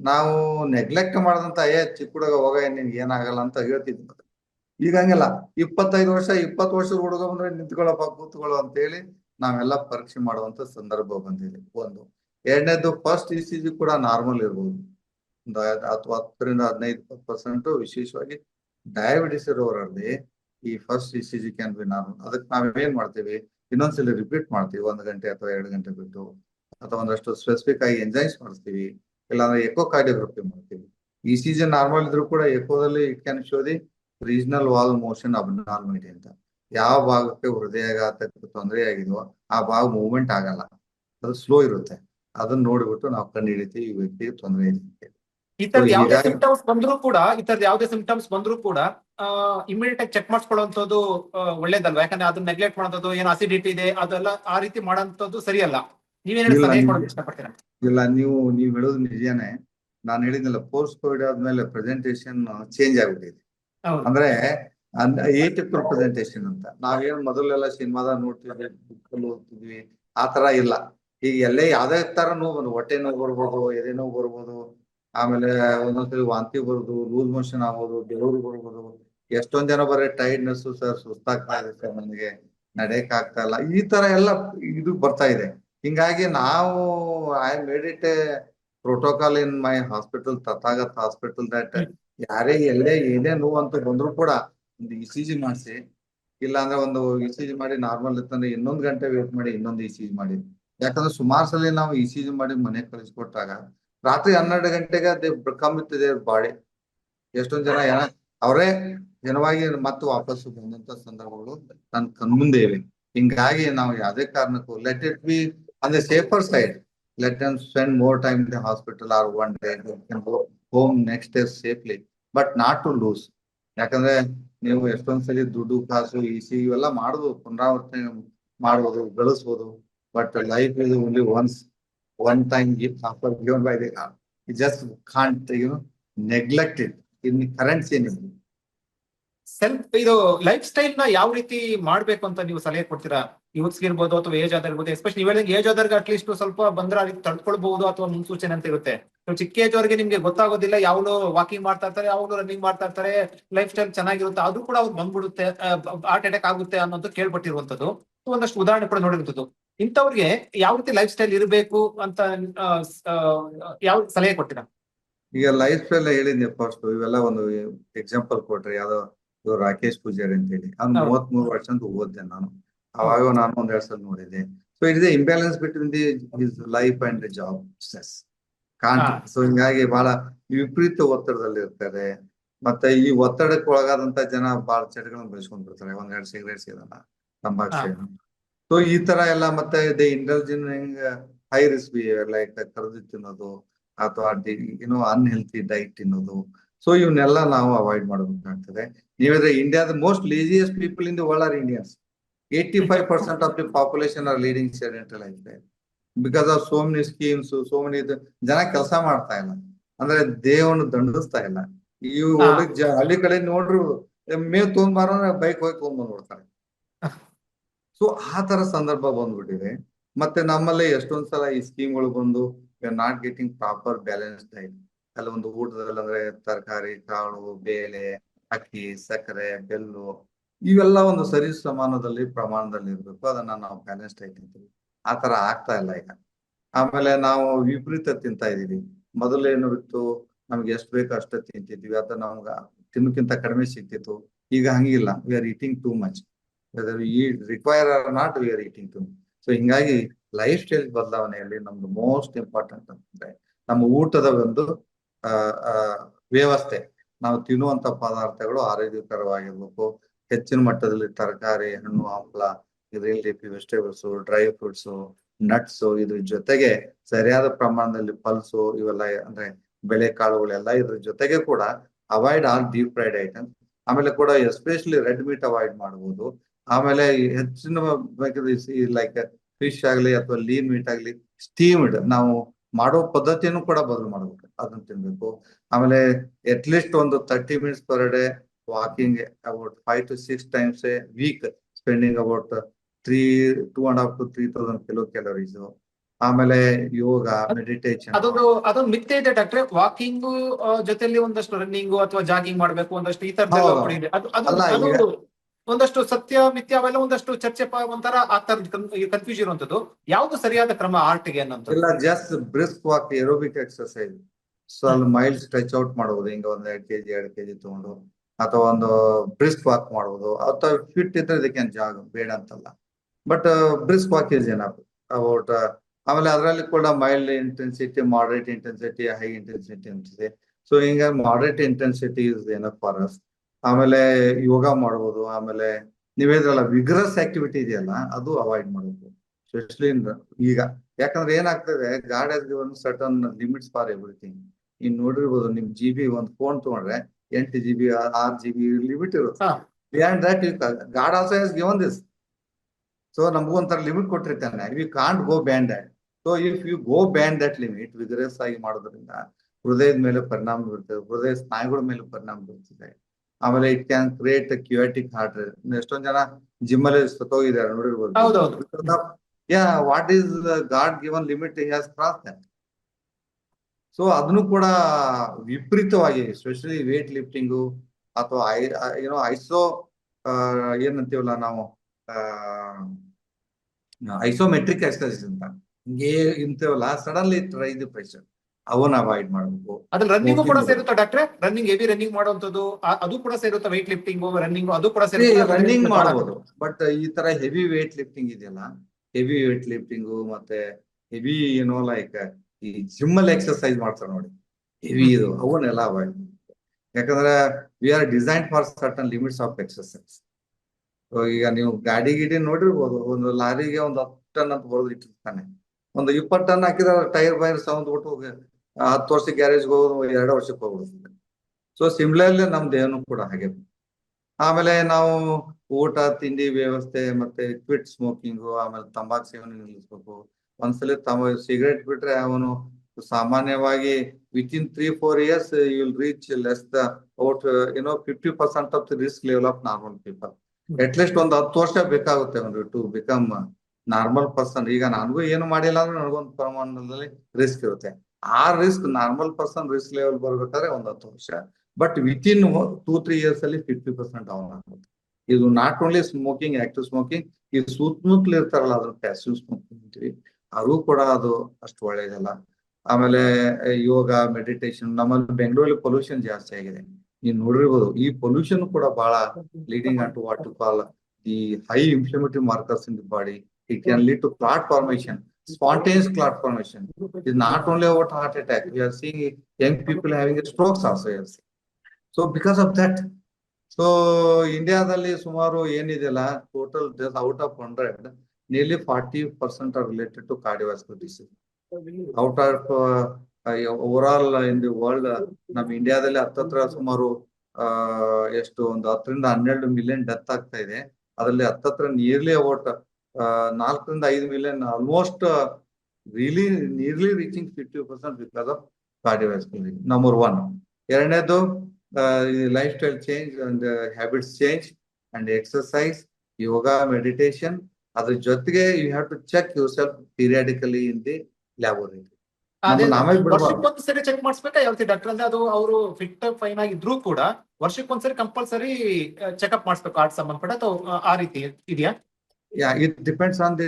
S2: ನಾವು ನೆಗ್ಲೆಕ್ಟ್ ಮಾಡದಂತ, ಏ ಚಿಕ್ಕ ಹುಡುಗ ಹೋಗ ನಿನ್ಗೆ ಏನಾಗಲ್ಲ ಅಂತ ಹೇಳ್ತಿದ್ವಿ ಈಗ ಹಂಗಿಲ್ಲ. ಇಪ್ಪತ್ತೈದು ವರ್ಷ, ಇಪ್ಪತ್ತು ವರ್ಷದ ಹುಡುಗ ಬಂದ್ರೆ, ನಿಂತ್ಕೊಳ್ಳಪ್ಪ, ಕೂತ್ಕೊಳ್ಳೋ ಅಂತ ಹೇಳಿ ನಾವೆಲ್ಲ ಪರೀಕ್ಷೆ ಮಾಡುವಂತ ಸಂದರ್ಭ ಬಂದಿದೆ. ಒಂದು. ಎರಡನೇದು ಫಸ್ಟ್ ಇ ಸಿ ಜಿ ಕೂಡ ನಾರ್ಮಲ್ ಇರ್ಬೋದು. ಒಂದು ಅಥವಾ ಹತ್ತರಿಂದ ಹದಿನೈದು ಪರ್ಸೆಂಟ್ ವಿಶೇಷವಾಗಿ ಡಯಾಬಿಟಿಸ್ ಇರೋರಲ್ಲಿ ಈ first E C G can be normal ಅದಕ್ಕೆ ನಾವೇನ್ ಮಾಡ್ತೀವಿ? ಇನ್ನೊಂದ್ಸಲಿ ರಿಪೀಟ್ ಮಾಡ್ತೀವಿ. ಒಂದು ಗಂಟೆ ಅಥವಾ ಎರಡು ಗಂಟೆ ಬಿಟ್ಟು ಅಥವಾ ಒಂದಷ್ಟು ಸ್ಪೆಸಿಫಿಕ್ ಆಗಿ ಎಂಜಾಯ್ಸ್ ಮಾಡಿಸ್ತೀವಿ. ಇಲ್ಲಾಂದ್ರೆ ಎಕೋ ಕಾರ್ಡಿಯೋಗ್ರಫಿ ಮಾಡ್ತೀವಿ. ಈ ಸಿ ಜಿ ನಾರ್ಮಲ್ ಇದ್ರೂ ಕೂಡ ಎಕೋದಲ್ಲಿ it can show the regional wall motion abnormality ಅಂತ. ಯಾವ ಭಾಗಕ್ಕೆ ಹೃದಯಾಘಾತಕ್ಕೆ ತೊಂದರೆ ಆಗಿದೆಯೋ ಆ ಭಾಗ ಮೂವ್ಮೆಂಟ್ ಆಗಲ್ಲ. ಅದು ಸ್ಲೋ ಇರುತ್ತೆ. ಅದನ್ನ ನೋಡ್ಬಿಟ್ಟು ನಾವು ಕಂಡು ಹಿಡಿತೀವಿ ಈ ವ್ಯಕ್ತಿಗೆ ತೊಂದರೆ ಇದೆ.
S1: ಈ ತರದ ಯಾವುದೇ ಸಿಂಪ್ಟಮ್ಸ್ ಬಂದ್ರು ಕೂಡ ಈ ತರದ ಯಾವ್ದೇ ಸಿಂಪ್ಟಮ್ಸ್ ಬಂದ್ರೂ ಕೂಡ ಇಮಿಡಿಯೇಟ್ ಆಗಿ ಚೆಕ್ ಮಾಡಿಸ್ಕೊಳ್ಳುವಂತದ್ದು ಒಳ್ಳೇದಲ್ವಾ? ಯಾಕಂದ್ರೆ ಅದನ್ನ ನೆಗ್ಲೆಕ್ಟ್ ಮಾಡೋದು ಏನು ಅಸಿಡಿಟಿ ಇದೆ ಅದೆಲ್ಲ ಆ ರೀತಿ ಮಾಡೋಂಥದ್ದು ಸರಿಯಲ್ಲ. ನೀವೇನ್
S2: ಇಲ್ಲ,
S1: ಸಲಹೆ
S2: ನೀವು-
S1: ಕೊಡೋಕೆ ಇಷ್ಟಪಡ್ತೀರಾ?
S2: ಇಲ್ಲ ನೀವು ನೀವು ಹೇಳೋದು ನಿಜಾನೇ ನಾನು ಹೇಳಿದ್ನಲ್ಲ ಪೋಸ್ಟ್ ಕೋವಿಡ್ ಆದ್ಮೇಲೆ ಪ್ರೆಸೆಂಟೇಶನ್ ಚೇಂಜ್ ಆಗ್ಬಿಟ್ಟಿದೆ. ಅಂದ್ರೆ ಏಟಿಕಲ್ ಪ್ರೆಸೆಂಟೇಶನ್ ಅಂತ. ನಾವೇನು ಮೊದಲೆಲ್ಲ ಸಿನಿಮಾದ ನೋಡ್ತಿದ್ವಿ ಬುಕ್ಕಲ್ಲಿ ಓದ್ತಿದ್ವಿ ಆ ತರ ಇಲ್ಲ. ಈಗ ಎಲ್ಲೇ ಯಾವ್ದೇ ತರ ನೋವು ಬಂದು ಹೊಟ್ಟೆ ನೋವು ಬರ್ಬೋದು ಎದೆ ನೋವು ಬರ್ಬೋದು ಆಮೇಲೆ ಒಂದೊಂದ್ಸರಿ ವಾಂತಿ ಬರೋದು ಲೂಸ್ ಮೋಷನ್ ಆಗೋದು ಬೆವರು ಬರ್ಬೋದು ಎಷ್ಟೊಂದ್ ಜನ ಬರೀ ಟೈರ್ಡ್ನೆಸ್ ಸರ್ ಸುಸ್ತಾಗ್ತಾ ಇದೆ ಸರ್ ನನಗೆ ನಡೆಯಕ್ ಆಗ್ತಾ ಇಲ್ಲ. ಈ ತರ ಎಲ್ಲ ಇದು ಬರ್ತಾ ಇದೆ. ಹಿಂಗಾಗಿ ನಾವು I made it protocol in my hospital Tathagat hospital that ಯಾರೇ ಎಲ್ಲೇ ಏನೇ ನೋವು ಅಂತ ಬಂದ್ರು ಕೂಡ ಒಂದು ಇ ಸಿ ಜಿ ಮಾಡಿಸಿ. ಇಲ್ಲ ಅಂದ್ರೆ ಒಂದು ಇ ಸಿ ಜಿ ಮಾಡಿ ನಾರ್ಮಲ್ ಇತ್ತಂದ್ರೆ ಇನ್ನೊಂದ್ ಗಂಟೆ ವೇಟ್ ಮಾಡಿ ಇನ್ನೊಂದು ಇ ಸಿ ಜಿ ಮಾಡಿ. ಯಾಕಂದ್ರೆ ಸುಮಾರು ಸಲ ನಾವು ಇ ಸಿ ಜಿ ಮಾಡಿ ಮನೆಗೆ ಕಳಿಸ್ಕೊಟ್ಟಾಗ ರಾತ್ರಿ ಹನ್ನೆರಡು ಗಂಟೆಗೆ ಅದೇ ಕಮ್ ಇರ್ತದೆ ಬಾಡಿ. ಎಷ್ಟೊಂದ್ ಜನ ಏನ ಅವರೇ ಜನವಾಗಿ ಮತ್ತೆ ವಾಪಸ್ ಬಂದಂತ ಸಂದರ್ಭಗಳು ನನ್ ಕಣ್ಮುಂದೆ ಇವೆ. ಹಿಂಗಾಗಿ ನಾವು ಯಾವುದೇ ಕಾರಣಕ್ಕೂ let it be the safer side let them spend more time the hospital or one day home next day safely but not to lose ಯಾಕಂದ್ರೆ ನೀವು ಎಷ್ಟೊಂದ್ ಸಲ ದುಡ್ಡು, ಕಾಸು ಇ ಸಿ ಇವೆಲ್ಲ ಮಾಡ್ಬೋದು, ಪುನರಾವರ್ತನೆ ಮಾಡ್ಬೋದು, ಗಳಿಸ್ಬೋದು but life is only once one time the offer You by can't, just know, neglect neglect in the currents ಏನಿದೆ
S1: ಸೆಲ್ಫ್ ಇದು ಲೈಫ್ ಸ್ಟೈಲ್ನ ಯಾವ ರೀತಿ ಮಾಡ್ಬೇಕು ಅಂತ ನೀವು ಸಲಹೆ ಕೊಡ್ತೀರಾ? ಯೂತ್ಸ್ ಇರ್ಬೋದು ಅಥವಾ ಏಜ್ ಆದರ್ ಇರ್ಬೋದು ಎಸ್ಪೆಷಲಿ ನೀವು ಹೇಳಿದಂಗೆ ಏಜ್ ಅಟ್ ಅಟ್ಲೀಸ್ಟ್ ಸ್ವಲ್ಪ ಬಂದ್ರೆ ಅದಕ್ಕೆ ತಡ್ಕೊಳ್ಬಹುದು ಅಥವಾ ಮುನ್ಸೂಚನೆ ಅಂತ ಇರುತ್ತೆ. ಚಿಕ್ಕ ಏಜ್ ಅವ್ರಿಗೆ ನಿಮ್ಗೆ ಗೊತ್ತಾಗೋದಿಲ್ಲ ಯಾವ್ದು ವಾಕಿಂಗ್ ಮಾಡ್ತಾ ಇರ್ತಾರೆ ಯಾವ್ದು ರನ್ನಿಂಗ್ ಮಾಡ್ತಾ ಇರ್ತಾರೆ ಲೈಫ್ ಸ್ಟೈಲ್ ಚೆನ್ನಾಗಿರುತ್ತೆ ಅದು ಕೂಡ ಅವ್ರು ಬಂದ್ಬಿಡುತ್ತೆ ಹಾರ್ಟ್ ಅಟ್ಯಾಕ್ ಆಗುತ್ತೆ ಅನ್ನೋದು ಕೇಳ್ಬಿಟ್ಟಿರುವಂತದ್ದು ಒಂದಷ್ಟು ಉದಾಹರಣೆ ಕೂಡ ನೋಡಿರುವಂತದ್ದು ಇಂಥವ್ರಿಗೆ ಯಾವ ರೀತಿ ಲೈಫ್ ಸ್ಟೈಲ್ ಇರಬೇಕು ಅಂತ ಯಾವ ಸಲಹೆ ಕೊಟ್ಟಿರ
S2: ಈಗ ಲೈಫ್ ಸ್ಟೈಲ್ ಹೇಳಿದ್ನಿ ಫಸ್ಟ್ ಇವೆಲ್ಲ ಒಂದು ಎಕ್ಸಾಂಪಲ್ ಕೊಟ್ರಿ. ಯಾವ್ದೋ ಇವ್ರು ರಾಕೇಶ್ ಪೂಜಾರಿ ಅಂತ ಹೇಳಿ ಅವ್ನು. ಮೂವತ್ ಮೂರು ವರ್ಷ ಅಂತ ಓದ್ದೆ ನಾನು. ಅವಾಗ ನಾನು ಒಂದ್ ಎರಡ್ ಸಲ ನೋಡಿದ್ದೆ. So it is imbalance between the his life and job stress can't
S1: ಹಾ.
S2: ಸೊ ಹಿಂಗಾಗಿ ಬಹಳ ವಿಪರೀತ ಒತ್ತಡದಲ್ಲಿ ಇರ್ತಾರೆ. ಮತ್ತೆ ಈ ಒತ್ತಡಕ್ಕೆ ಒಳಗಾದಂತ ಜನ ಬಹಳ ಚಟಗಳನ್ನ ಬೆಳೆಸ್ಕೊಂಡ್ ಬಿಡ್ತಾರೆ. ಒಂದೆರಡು ಸಿಗರೇಟ್ ಸೇದನ ತಂಬಾಕು. ಸೊ ಈ ತರ ಎಲ್ಲ ಮತ್ತೆ they intelligent high risk behaviour like ಕರೆದು ತಿನ್ನೋದು ಅಥವಾ ಏನೋ ಅನ್ಹೆಲ್ತಿ ಡೈಟ್ ತಿನ್ನೋದು. ಸೊ ಇವನ್ನೆಲ್ಲ ನಾವು ಅವಾಯ್ಡ್ ಮಾಡಬೇಕಾಗ್ತದೆ ನೀವಿದ್ರೆ ಇಂಡಿಯಾದ most laziest people in the world are Indians eighty five percent of the population are leading sedentary ಆಗಿದೆ because of so many schemes so many ಜನ ಕೆಲಸ ಮಾಡ್ತಾ ಇಲ್ಲ. ಅಂದ್ರೆ ದೇಹವನ್ನು ದಂಡಿಸ್ತಾ ಇಲ್ಲ. ಇವು. ಹಳ್ಳಿ ಕಡೆ ನೋಡ್ರು ಮೇವ್ ತೊಗೊಂಡ್ಬಾರೋ ಬೈಕ್ ಹೋಗಿ ತೊಗೊಂಡ್ ಬಂದ್ಬಿಡ್ತಾರೆ. ಸೊ ಆ ತರ ಸಂದರ್ಭ ಬಂದ್ಬಿಟ್ಟಿದೆ. ಮತ್ತೆ ನಮ್ಮಲ್ಲಿ ಎಷ್ಟೊಂದ್ ಸಲ ಈ ಸ್ಕೀಮ್ಗಳು ಬಂದು not getting proper balance diet ಒಂದು ಊಟದಲ್ಲಿ ಅಂದ್ರೆ ತರಕಾರಿ, ಕಾಳು, ಬೇಳೆ, ಅಕ್ಕಿ, ಸಕ್ಕರೆ, ಬೆಲ್ಲು, ಇವೆಲ್ಲ ಒಂದು ಸರಿ ಸಮಾನದಲ್ಲಿ ಪ್ರಮಾಣದಲ್ಲಿ ಇರ್ಬೇಕು. ಅದನ್ನ ನಾವು ಬ್ಯಾಲೆನ್ಸ್ ಡೈಟ್ ಅಂತೀವಿ. ಆ ತರ ಆಗ್ತಾ ಇಲ್ಲ ಈಗ. ಆಮೇಲೆ ನಾವು ವಿಪರೀತ ತಿಂತಾ ಇದೀವಿ ಮೊದಲೇನು ಇತ್ತು? ನಮ್ಗೆ ಎಷ್ಟು ಬೇಕೋ ಅಷ್ಟೇ ತಿಂತಿದ್ವಿ. ಅದು ನಮ್ಗ ತಿನ್ನಕ್ಕಿಂತ ಕಡಿಮೆ ಸಿಗ್ತಿತ್ತು. ಈಗ ಹಂಗಿಲ್ಲ. We are eating too much whether we require or not we are eating too so ಹಿಂಗಾಗಿ ಲೈಫ್ ಸ್ಟೈಲ್ ಬದಲಾವಣೆಯಲ್ಲಿ ನಮ್ದು ಮೋಸ್ಟ್ ಇಂಪಾರ್ಟೆಂಟ್ ಅಂತಂದ್ರೆ ನಮ್ಮ ಊಟದ ಒಂದು ವ್ಯವಸ್ಥೆ. ನಾವು ತಿನ್ನುವಂತ ಪದಾರ್ಥಗಳು ಆರೋಗ್ಯಕರವಾಗಿರ್ಬೇಕು. ಹೆಚ್ಚಿನ ಮಟ್ಟದಲ್ಲಿ ತರಕಾರಿ, ಹಣ್ಣು, ಹಂಪಲ green leafy vegetables dry fruits nuts ಇದ್ರ ಜೊತೆಗೆ ಸರಿಯಾದ ಪ್ರಮಾಣದಲ್ಲಿ ಪಲ್ಸು ಇವೆಲ್ಲ ಅಂದ್ರೆ ಬೆಳೆ ಕಾಳುಗಳೆಲ್ಲ ಇದ್ರ ಜೊತೆಗೆ ಕೂಡ avoid all deep fried items ಆಮೇಲೆ ಕೂಡ ಎಸ್ಪೆಷಲಿ ರೆಡ್ ಮೀಟ್ ಅವಾಯ್ಡ್ ಮಾಡಬಹುದು ಆಮೇಲೆ ಹೆಚ್ಚಿನ ಹೆಚ್ಚಿನ ಲೈಕ್ ಫಿಶ್ ಆಗ್ಲಿ ಅಥವಾ ಲೀನ್ ಮೀಟ್ ಆಗ್ಲಿ ಸ್ಟೀಮ್ಡ್ ನಾವು ಮಾಡೋ ಪದ್ಧತಿಯನ್ನು ಕೂಡ ಬದಲು ಮಾಡ್ಬೇಕು. ಅದನ್ನ ತಿನ್ಬೇಕು. ಆಮೇಲೆ ಅಟ್ ಲೀಸ್ಟ್ ಒಂದು thirty minutes per day walking about five to six times a week spending about three two and half to three thousand kilo calories ಆಮೇಲೆ ಯೋಗ ಮೆಡಿಟೇಷನ್
S1: ಅದೊಂದು ಅದೊಂದು ಮಿಥ್ಯೆ ಇದೆ ಡಾಕ್ಟ್ರೆ ವಾಕಿಂಗ್ ಜೊತೆಲಿ ಒಂದಷ್ಟು ರನ್ನಿಂಗ್ ಅಥವಾ ಜಾಗಿಂಗ್ ಮಾಡ್ಬೇಕು ಒಂದಷ್ಟು ಈ ತರದೆಲ್ಲ ಒಂದಷ್ಟು ಸತ್ಯ, ಮಿಥ್ಯ ಅವೆಲ್ಲ ಒಂದಷ್ಟು ಚರ್ಚೆ ಒಂಥರ ಆಗ್ತಾ ಕನ್ಫ್ಯೂಸ್ ಇರುವಂತದ್ದು ಯಾವ್ದು ಸರಿಯಾದ ಕ್ರಮ ಆರ್ಟ್ಗೆ
S2: ಇಲ್ಲ just brisk walk aerobic exercise ಅಲ್ಲಿ ಮೈಲ್ಡ್ ಸ್ಟ್ರೆಚ್ ಔಟ್ ಮಾಡಬಹುದು ಹಿಂಗ ಒಂದ್ ಎರಡ್ ಕೆಜಿ ಎರಡ್ ಕೆಜಿ ತಗೊಂಡು. ಅಥವಾ ಒಂದು ಬ್ರಿಸ್ಕ್ ವಾಕ್ ಮಾಡಬಹುದು ಅಥವಾ ಫಿಟ್ ಇದ್ರೆ ಇದಕ್ಕೆ ಜಾಗ? ಬೇಡ ಅಂತಲ್ಲ. ಬಟ್ ಬ್ರಿಸ್ಕ್ ವಾಕ್ ಇಸ್ ಏನಪ್ಪ ಅಬೌಟ್ ಆಮೇಲೆ ಅದರಲ್ಲಿ ಕೂಡ mild intensity moderate intensity high intensity ಅಂತಿದೆ ಸೊ ಹಿಂಗ ಮಾಡರೇಟ್ ಇಂಟೆನ್ಸಿಟಿ ಇಸ್ ಏನಪ್ಪ ಫಾರ್ ಅಸ್ ಆಮೇಲೆ ಯೋಗ ಮಾಡ್ಬೋದು ಆಮೇಲೆ ನೀವೇದ್ರಲ್ಲ ವಿಗ್ರಸ್ ಆಕ್ಟಿವಿಟಿ ಇದೆಯಲ್ಲ ಅದು ಅವಾಯ್ಡ್ ಮಾಡಬೇಕು ಸ್ಪೆಷಲಿ ಈಗ ಯಾಕಂದ್ರೆ ಏನಾಗ್ತದೆ God has given certain limits for everything in ನೋಡಿರ್ಬೋದು ನಿಮ್ ಜಿ ಬಿ ಒಂದ್ ಫೋನ್ ತಗೊಂಡ್ರೆ ಎಂಟು G B or G B limit ಇರುತ್ತೆ. Beyond that God also has given this so ನಮಗೂ ಒಂಥರ ಲಿಮಿಟ್ ಕೊಟ್ಟಿರ್ತಾನೆ. We can't go beyond that so if you go beyond that limit vigorous ಆಗಿ ಮಾಡೋದ್ರಿಂದ ಹೃದಯದ ಮೇಲೆ ಪರಿಣಾಮ ಬೀರ್ತದೆ ಹೃದಯ ಸ್ನಾಯುಗಳ ಮೇಲೆ ಪರಿಣಾಮ ಬೀರ್ತದೆ. ಆಮೇಲೆ ಇಟ್ ಕ್ಯಾನ್ ಕ್ರಿಯೇಟ್ ಕ್ಯೂಟಿಕ್ ಹಾರ್ಟ್ ಎಷ್ಟೊಂದ್ ಜನ ಜಿಮ್ ಅಲ್ಲಿ ಸತ್ತೋಗಿದ್ದಾರೆ ನೋಡಿರ್ಬೋದು. Yeah what is God given limit has cross so ಅದನ್ನು ಕೂಡ ವಿಪರೀತವಾಗಿ ಸ್ಪೆಷಲಿ ವೇಟ್ ಲಿಫ್ಟಿಂಗು ಅಥವಾ ಐ ಏನೋ ಐಸೋ ಏನಂತೀವಲ್ಲ ನಾವು ಐಸೋಮೆಟ್ರಿಕ್ ಎಕ್ಸಸೈಸ್ ಅಂತ. ಹಿಂಗೆ ಇಂತೀವಲ್ಲ ಸಡನ್ಲಿ ಟ್ರೈ ದ ಪ್ರೆಷರ್ ಅವನ್ನ ಅವಾಯ್ಡ್ ಮಾಡಬೇಕು.
S1: ಅದ್ರಲ್ಲಿ ರನ್ನಿಂಗ್ ಕೂಡ ಸೇರುತ್ತೆ ಡಾಕ್ಟ್ರೆ? ರನ್ನಿಂಗ್ ಹೆವಿ ರನ್ನಿಂಗ್ ಮಾಡುವಂತದ್ದು ಅದು ಕೂಡ ಸೇರುತ್ತಾ ವೆಯ್ಟ್ ಲಿಫ್ಟಿಂಗ್ ರನ್ನಿಂಗ್ ಅದು ಕೂಡ ಸೇರುತ್ತೆ
S2: ರನ್ನಿಂಗ್ ಮಾಡಬಹುದು ಬಟ್ ಈ ತರ ಹೆವಿ ವೇಟ್ ಲಿಫ್ಟಿಂಗ್ ಇದೆಯಲ್ಲ ಹೆವಿ ವೇಟ್ ಲಿಫ್ಟಿಂಗ್ ಮತ್ತೆ ಹೆವಿ ಏನೋ ಲೈಕ್ ಈ ಜಿಮ್ ಅಲ್ಲಿ ಎಕ್ಸರ್ಸೈಸ್ ಮಾಡ್ತಾರೆ ನೋಡಿ. ಹೆವಿ ಇದು ಅವನ್ನೆಲ್ಲ ಅವಾಯ್ಡ್ ಯಾಕಂದ್ರೆ we are design for certain limits of exercise ಈಗ ನೀವು ಗಾಡಿ ಗಿಡಿ ನೋಡಿರ್ಬೋದು ಒಂದು ಲಾರಿಗೆ ಒಂದು ಹತ್ತು ಟನ್ ಅಂತ ಬರೋದು ಇಟ್ಟಿರ್ತಾನೆ. ಒಂದು ಇಪ್ಪತ್ತು ಟನ್ ಹಾಕಿದ್ರೆ ಟೈರ್ ಬೈರ್ ಸೌಂದ್ ಬಿಟ್ಟು ಹೋಗಿ ಹತ್ತು ವರ್ಷ ಗ್ಯಾರೇಜ್ಗೆ ಹೋಗೋದು, ಎರಡು ವರ್ಷಕ್ಕೆ ಹೋಗ್ಬಿಡುತ್ತೆ ಸೊ ಸಿಮ್ಲರ್ಲಿ ನಮ್ದು ಏನು ಕೂಡ ಹಾಗೆ. ಆಮೇಲೆ ನಾವು ಊಟ, ತಿಂಡಿ ವ್ಯವಸ್ಥೆ ಮತ್ತೆ ಕ್ವಿಟ್ ಸ್ಮೋಕಿಂಗು ಆಮೇಲೆ ತಂಬಾಕು ಸೇವನೆ ನಿಲ್ಲಿಸ್ಬೇಕು. ಒಂದ್ಸಲಿ ತಮ್ಮ ಸಿಗರೇಟ್ ಬಿಟ್ರೆ ಅವನು ಸಾಮಾನ್ಯವಾಗಿ within three four years you will reach less the out ಏನೋ fifty percent of the risk level of normal people at least ಒಂದು ಹತ್ತು ವರ್ಷ ಬೇಕಾಗುತ್ತೆ ಅವನು ಟು ಬಿಕಮ್ ನಾರ್ಮಲ್ ಪರ್ಸನ್ ಈಗ ನನಗೂ ಏನು ಮಾಡಿಲ್ಲ ಅಂದ್ರೆ ನನಗೊಂದು ಪ್ರಮಾಣದಲ್ಲಿ ರಿಸ್ಕ್ ಇರುತ್ತೆ. ಆ risk normal person risk level ಬರ್ಬೇಕಾದ್ರೆ ಒಂದ್ ಹತ್ತು ವರ್ಷ but within two three years ಅಲ್ಲಿ ಫಿಫ್ಟಿ ಪರ್ಸೆಂಟ್ ಡೌನ್ ಆಗುತ್ತೆ. ಇದು not only smoking active smoking ಈ ಸುತ್ತಮುತ್ತಲು ಇರ್ತಾರಲ್ಲ ಅದ್ರ ಪ್ಯಾಸಿವ್ ಸ್ಮೋಕಿಂಗ್ ಅಂತೀವಿ ಅದು ಕೂಡ ಅದು ಅಷ್ಟು ಒಳ್ಳೇದಲ್ಲ. ಆಮೇಲೆ ಯೋಗ ಮೆಡಿಟೇಷನ್ ನಮ್ಮಲ್ಲಿ ಬೆಂಗಳೂರಲ್ಲಿ ಪೊಲ್ಯೂಷನ್ ಜಾಸ್ತಿ ಆಗಿದೆ. ನೀವು ನೋಡಿರ್ಬೋದು ಈ ಪೊಲ್ಯೂಷನ್ ಕೂಡ ಬಹಳ leading into what to call the high inflammatory markers in the body it can lead to clot formation, spontaneous clot formation. It's not only about heart attack. We are seeing young people having strokes also. So because of that, so ಇಂಡಿಯಾದಲ್ಲಿ ಸುಮಾರು ಏನಿದೆಯಲ್ಲ total out of hundred nearly forty percent are related to cardiovascular disease out of over all in the world ನಮ್ಮ ಇಂಡಿಯಾದಲ್ಲಿ ಹತ್ತತ್ರ ಸುಮಾರು ಎಷ್ಟು ಒಂದು ಹತ್ತರಿಂದ ಹನ್ನೆರಡು ಮಿಲಿಯನ್ ಡೆತ್ ಆಗ್ತಾ ಇದೆ ಅದರಲ್ಲಿ ಹತ್ತತ್ರ ನಿಯರ್ಲಿ ಅಬೌಟ್ ನಾಲ್ಕರಿಂದ ಐದು million almost really nearly reaching fifty percent because of cardiovascular number one ಎರಡನೇದು lifestyle change and habits change and exercise yoga meditation ಅದ್ರ ಜೊತೆಗೆ you have to check yourself periodically
S1: in
S2: the laboratory.
S1: ವರ್ಷಕ್ಕೊಂದ್ಸರಿ check ಮಾಡಿಸ್ಬೇಕಾ ಯಾವತ್ತಿ doctor ಅಂದ್ರೆ ಅದು ಅವರು fit fine ಆಗಿದ್ರು ಕೂಡ ವರ್ಷಕ್ಕೊಂದ್ಸರಿ ಕಂಪಲ್ಸರಿ ಚೆಕ್ಅಪ್ ಮಾಡಿಸ್ಬೇಕು ಆರ್ಟ್ ಸಂಬಂಧಪಟ್ಟ ಅಥವಾ ಆ ರೀತಿ ಇದೆಯಾ?
S2: Yeah, it depends on the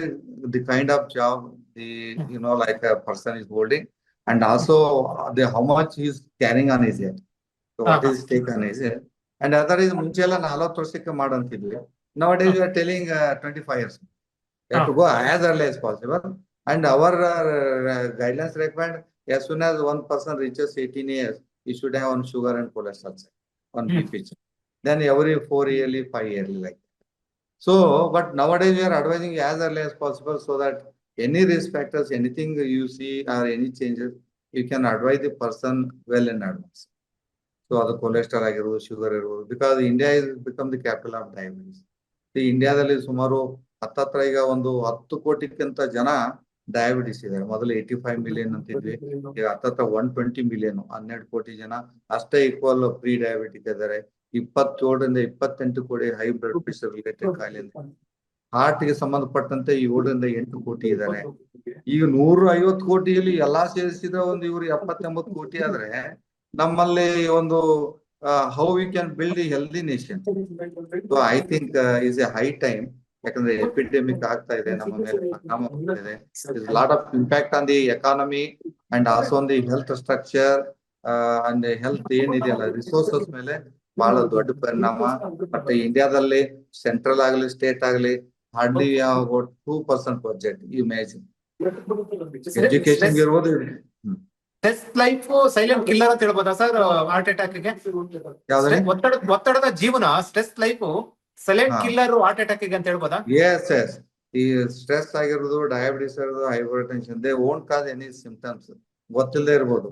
S2: the kind of job the you know like a person is holding and also the how much he is carrying on his head. So what
S1: Uh-huh.
S2: is take on his head. And other is ಮುಂಚೆ ಎಲ್ಲ ನಲವತ್ತು ವರ್ಷಕ್ಕೆ ಮಾಡಂತಿದ್ವಿ. Nowadays we are telling uh, twenty five years. You have to go as early as possible. And our uh, guidelines recommend as soon as one person reaches eighteen years, he should have one sugar and cholesterol check, one
S1: Hmm.
S2: BP check. Then every four yearly, five yearly like. So, but nowadays we are advising as early as possible so that any risk factors, anything you see or any changes, you can advise the person well in advance. So ಅದು cholesterol ಆಗಿರ್ಬೋದು sugar ಇರ್ಬೋದು because India is become the capital of diabetes ಇಂಡಿಯಾದಲ್ಲಿ ಸುಮಾರು ಹತ್ತತ್ರ ಈಗ ಒಂದು ಹತ್ತು ಕೋಟಿಕ್ಕಿಂತ ಜನ ಡಯಾಬಿಟಿಸ್ ಇದ್ದಾರೆ. ಮೊದಲು ಏಯ್ಟಿ ಫೈವ್ ಮಿಲಿಯನ್ ಅಂತಿದ್ವಿ ಈಗ ಹತ್ತತ್ರ ಒನ್ ಟ್ವೆಂಟಿ ಮಿಲಿಯನ್ ಹನ್ನೆರಡು ಕೋಟಿ ಜನ ಅಷ್ಟೇ ಪ್ರೀ ಡಯಾಬಿಟಿಕ್ ಇದ್ದಾರೆ. ಇಪ್ಪತ್ತೇಳರಿಂದ ಇಪ್ಪತ್ತೆಂಟು crore high blood pressure related ಕಾಯಿಲೆ ಹಾರ್ಟ್ಗೆ ಸಂಬಂಧಪಟ್ಟಂತೆ ಏಳರಿಂದ ಎಂಟು ಕೋಟಿ ಇದಾರೆ. ಈಗ ನೂರ ಐವತ್ತು ಕೋಟಿಯಲ್ಲಿ ಎಲ್ಲಾ ಸೇರಿಸಿದ್ರೆ ಒಂದು ಇವ್ರು ಎಪ್ಪತ್ತೆಂಬತ್ತು ಕೋಟಿ ಆದ್ರೆ ನಮ್ಮಲ್ಲಿ ಒಂದು how we can build a healthy nation so I think is a high time ಯಾಕಂದ್ರೆ ಎಪಿಡೆಮಿಕ್ ಆಗ್ತಾ ಇದೆ ನಮ್ಮ ಮೇಲೆ ಪರಿಣಾಮ ಇದೆ. Lot of impact on the economy and also on the health structure and health ಏನಿದೆಯಲ್ಲ ರಿಸೋರ್ಸಸ್ ಮೇಲೆ ಬಹಳ ದೊಡ್ಡ ಪರಿಣಾಮ. ಬಟ್ ಇಂಡಿಯಾದಲ್ಲಿ ಸೆಂಟ್ರಲ್ ಆಗಲಿ ಸ್ಟೇಟ್ ಆಗಲಿ hardly about two percent budget imagine education ಇರ್ಬೋದು
S1: ಟೆಸ್ಟ್ ಲೈಫ್ ಸೈಲೆಂಟ್ ಕಿಲ್ಲರ್ ಅಂತ ಹೇಳ್ಬೋದಾ ಸರ್ ಹಾರ್ಟ್
S2: ಅಟ್ಯಾಕ್ಗೆ?
S1: ಒತ್ತಡ ಒತ್ತಡದ ಜೀವನ stress
S2: life
S1: silent. Killer heart ಅಟ್ಯಾಕ್ಗೆ ಅಂತ ಹೇಳ್ಬೋದಾ?
S2: ಎಸ್ ಎಸ್ ಈ ಸ್ಟ್ರೆಸ್ ಆಗಿರೋದು ಡಯಾಬಿಟಿಸ್ ಇರೋದು hypertension they won't cause any symptoms ಗೊತ್ತಿಲ್ಲದೆ ಇರ್ಬೋದು.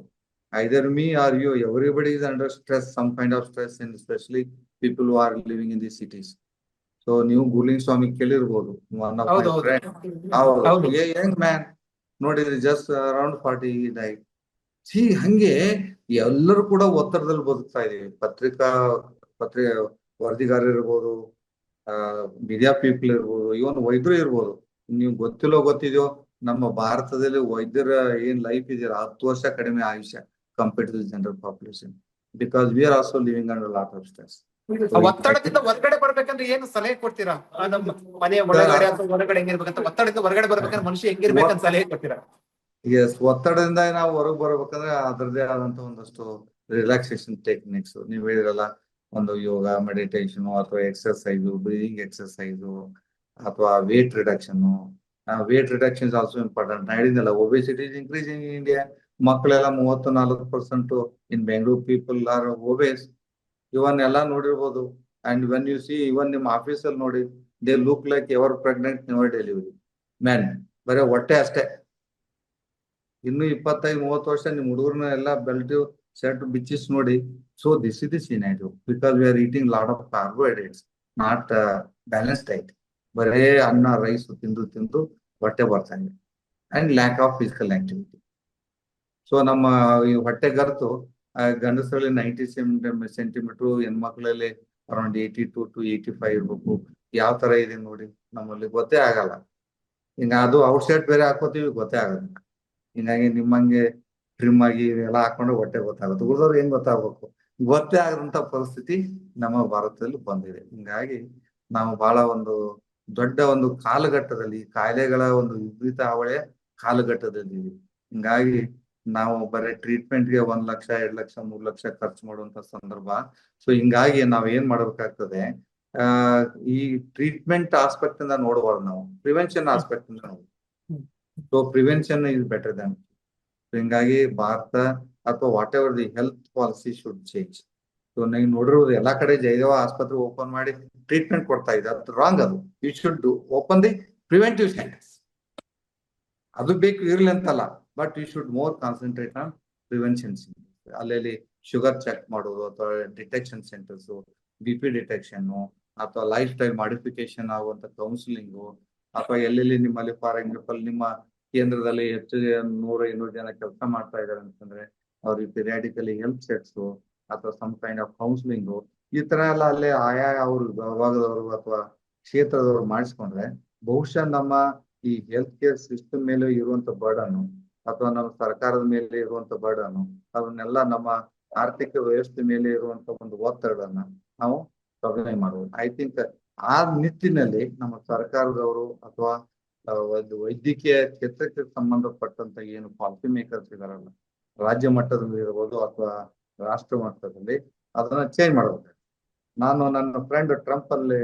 S2: Either me or you everybody is under stress some kind of stress in especially people who are living in the cities. So ನೀವು ಗುರ್ಲಿಂಗ್ ಸ್ವಾಮಿ ಕೇಳಿರ್ಬೋದು one of
S1: ಹೌದು ಹೌದು. ಹೌದು.
S2: Young man ನೋಡಿದ್ರಿ just around forty die ಸಿ ಹಂಗೆ ಎಲ್ಲರೂ ಕೂಡ ಒತ್ತಡದಲ್ಲಿ ಬದುಕ್ತಾ ಇದೀವಿ ಪತ್ರಿಕಾ ಪತ್ರಿ ವರದಿಗಾರರು ಇರ್ಬೋದು ಮೀಡಿಯಾ ಪೀಪಲ್ ಇರ್ಬೋದು ಇವನ್ ವೈದ್ಯರು ಇರ್ಬೋದು. ನೀವು ಗೊತ್ತಿಲ್ಲೋ ಗೊತ್ತಿದೆಯೋ ನಮ್ಮ ಭಾರತದಲ್ಲಿ ವೈದ್ಯರ ಏನ್ ಲೈಫ್ ಇದೆಯಲ್ಲ ಹತ್ತು ವರ್ಷ ಕಡಿಮೆ ಆಯುಷ್ಯ. Compared to general population because we are also living under lot of stress
S1: ಆ ಒತ್ತಡದಿಂದ ಹೊರಗಡೆ ಬರ್ಬೇಕಂದ್ರೆ ಏನು ಸಲಹೆ ಕೊಡ್ತೀರಾ? ಆ ನಮ್ಮ ಮನೆಯ ಒಳಗಡೆ ಅಥವಾ ಹೊರಗಡೆ ಹೆಂಗಿರ್ಬೇಕಂತ ಒತ್ತಡದಿಂದ ಹೊರಗಡೆ ಬರ್ಬೇಕಂದ್ರೆ ಮನುಷ್ಯ ಹೆಂಗಿರ್ಬೇಕಂತ ಸಲಹೆ ಕೊಡ್ತೀರಾ?
S2: ಎಸ್ ಒತ್ತಡದಿಂದ ನಾವು ಹೊರಗೆ ಬರ್ಬೇಕಂದ್ರೆ ಅದರದೇ ಆದಂತ ಒಂದಷ್ಟು ರಿಲ್ಯಾಕ್ಸೇಷನ್ ಟೆಕ್ನಿಕ್ಸ್ ನೀವು ಹೇಳಿರಲ್ಲ ಒಂದು ಯೋಗ ಮೆಡಿಟೇಷನ್ ಅಥವಾ ಎಕ್ಸರ್ಸೈಸು ಬ್ರೀದಿಂಗ್ ಎಕ್ಸರ್ಸೈಸು ಅಥವಾ weight reduction weight reduction also important ನಾ ಹೇಳಿದ್ನಲ್ಲ obesity is increasing in India ಮಕ್ಕಳೆಲ್ಲ ಮೂವತ್ತು ನಾಲ್ಕು percent in Bengaluru people are obese ಇವನ್ನೆಲ್ಲ ನೋಡಿರ್ಬೋದು. And when you see even ನಿಮ್ಮ ಆಫೀಸಲ್ಲಿ ನೋಡಿ they look like ever pregnant never delivery man ಬರೀ ಹೊಟ್ಟೆ ಅಷ್ಟೇ. ಇನ್ನು ಇಪ್ಪತ್ತೈದು, ಮೂವತ್ತು ವರ್ಷ ನಿಮ್ಮ ಹುಡುಗರ್ನ ಎಲ್ಲ ಬೆಲ್ಟ್ ಶರ್ಟ್ ಬಿಚ್ಚಿಸ್ ನೋಡಿ. So this is the scenario because we are eating load of carbohydrates not balance diet ಬರೇ ಅನ್ನ ರೈಸ್ ತಿಂದು ತಿಂದು ಹೊಟ್ಟೆ ಬರ್ತಾನೆ and lack of physical activity so ನಮ್ಮ ಈ ಹೊಟ್ಟೆ ಗರ್ತು ಗಂಡಸರಲ್ಲಿ ninety centimetre ಹೆಣ್ಮಕ್ಳಲ್ಲಿ around eighty two to eighty five ಇರ್ಬೇಕು. ಯಾವ ತರ ಇದೆ ನೋಡಿ, ನಮ್ಮಲ್ಲಿ ಗೊತ್ತೇ ಆಗಲ್ಲ. ಹಿಂಗ ಅದು ಔಟ್ಸೈಡ್ ಬೇರೆ ಹಾಕೋತೀವಿ ಗೊತ್ತೇ ಆಗಲ್ಲ. ಹಿಂಗಾಗಿ ನಿಮ್ಮಂಗೆ ಟ್ರಿಮ್ ಆಗಿ ಎಲ್ಲ ಹಾಕೊಂಡು ಹೊಟ್ಟೆ ಗೊತ್ತಾಗುತ್ತೆ. ಉಳಿದವ್ರು ಹೆಂಗ್ ಗೊತ್ತಾಗ್ಬೇಕು? ಗೊತ್ತೇ ಆಗದಂತ ಪರಿಸ್ಥಿತಿ ನಮ್ಮ ಭಾರತದಲ್ಲಿ ಬಂದಿದೆ. ಹಿಂಗಾಗಿ ನಾವು ಬಹಳ ಒಂದು ದೊಡ್ಡ ಒಂದು ಕಾಲಘಟ್ಟದಲ್ಲಿ, ಕಾಯಿಲೆಗಳ ಒಂದು ವಿಪರೀತ ಅವಳೆ ಕಾಲಘಟ್ಟದಲ್ಲಿ. ಹಿಂಗಾಗಿ ನಾವು ಬರೀ ಟ್ರೀಟ್ಮೆಂಟ್ಗೆ ಒಂದ್ ಲಕ್ಷ, ಎರಡ್ ಲಕ್ಷ, ಮೂರ್ ಲಕ್ಷ ಖರ್ಚು ಮಾಡುವಂತ ಸಂದರ್ಭ. ಸೊ ಹಿಂಗಾಗಿ ನಾವ್ ಏನ್ ಮಾಡ್ಬೇಕಾಗ್ತದೆ, ಆ, ಈ ಟ್ರೀಟ್ಮೆಂಟ್ ಆಸ್ಪೆಕ್ಟ್ ಇಂದ ನೋಡಬಾರ್ದು ನಾವು. ಪ್ರಿವೆನ್ಷನ್ ಆಸ್ಪೆಕ್ಟ್ ಇಂದ so prevention is better than ಹಿಂಗಾಗಿ ಭಾರತ ಅಥವಾ whatever the health policy should change so ನೀವು ನೋಡಿರೋದು ಎಲ್ಲಾ ಕಡೆ ಜಯದೇವ ಆಸ್ಪತ್ರೆ ಓಪನ್ ಮಾಡಿ ಟ್ರೀಟ್ಮೆಂಟ್ ಕೊಡ್ತಾ ಇದೆ. ಅದು ರಾಂಗ್ ಅದು. You should open the preventive centres ಅದು ಬೇಕು ಇರ್ಲಿ ಅಂತಲ್ಲ. But you should more concentrate on prevention ಅಲ್ಲಲ್ಲಿ ಶುಗರ್ ಚೆಕ್ ಮಾಡೋದು ಅಥವಾ detection centres B P detection ಅಥವಾ ಲೈಫ್ ಸ್ಟೈಲ್ ಮಾಡಿಫಿಕೇಶನ್ ಆಗುವಂತ ಕೌನ್ಸಿಲಿಂಗು ಅಥವಾ ಎಲ್ಲೆಲ್ಲಿ ನಿಮ್ಮಲ್ಲಿ ಫಾರ್ ಎಕ್ಸಾಂಪಲ್ ನಿಮ್ಮ ಕೇಂದ್ರದಲ್ಲಿ ಹೆಚ್ಚು ನೂರ ಇನ್ನೂರು ಜನ ಕೆಲಸ ಮಾಡ್ತಾ ಇದಾರೆ ಅಂತಂದ್ರೆ, ಅವ್ರಿಗೆ ಪಿರಿಯಾಡಿಕಲಿ ಹೆಲ್ತ್ ಚೆಕ್ಸ್ ಅಥವಾ ಸಮ್ ಕೈಂಡ್ ಆಫ್ ಕೌನ್ಸಿಲಿಂಗು ಈ ತರ ಎಲ್ಲ ಅಲ್ಲೇ ಆಯಾ ಅವ್ರ, ವಿಭಾಗದವರು ಅಥವಾ ಕ್ಷೇತ್ರದವರು ಮಾಡಿಸ್ಕೊಂಡ್ರೆ, ಬಹುಶಃ ನಮ್ಮ ಈ ಹೆಲ್ತ್ ಕೇರ್ ಸಿಸ್ಟಮ್ ಮೇಲೆ ಇರುವಂತ ಬರ್ಡನ್ ಅಥವಾ ನಮ್ಮ ಸರ್ಕಾರದ ಮೇಲೆ ಇರುವಂತ ಬರ್ಡನ್ ಅದನ್ನೆಲ್ಲ ನಮ್ಮ ಆರ್ಥಿಕ ವ್ಯವಸ್ಥೆ ಮೇಲೆ ಇರುವಂತ ಒಂದು ಒತ್ತಡನ್ನ ನಾವು ಕಡಿಮೆ ಮಾಡಬಹುದು ಐ ಥಿಂಕ್ ಆ ನಿಟ್ಟಿನಲ್ಲಿ ನಮ್ಮ ಸರ್ಕಾರದವರು ಅಥವಾ ವೈದ್ಯಕೀಯ ಕ್ಷೇತ್ರಕ್ಕೆ ಸಂಬಂಧಪಟ್ಟಂತ ಏನು ಪಾಲಿಸಿ ಮೇಕರ್ಸ್ ಇದಾರಲ್ಲ, ರಾಜ್ಯ ಮಟ್ಟದಲ್ಲಿ ಇರ್ಬೋದು ಅಥವಾ ರಾಷ್ಟ್ರ ಮಟ್ಟದಲ್ಲಿ ಅದನ್ನ ಚೇಂಜ್ ಮಾಡಬೇಕು. ನಾನು ನನ್ನ ಫ್ರೆಂಡ್ ಟ್ರಂಪ್ ಅಲ್ಲಿ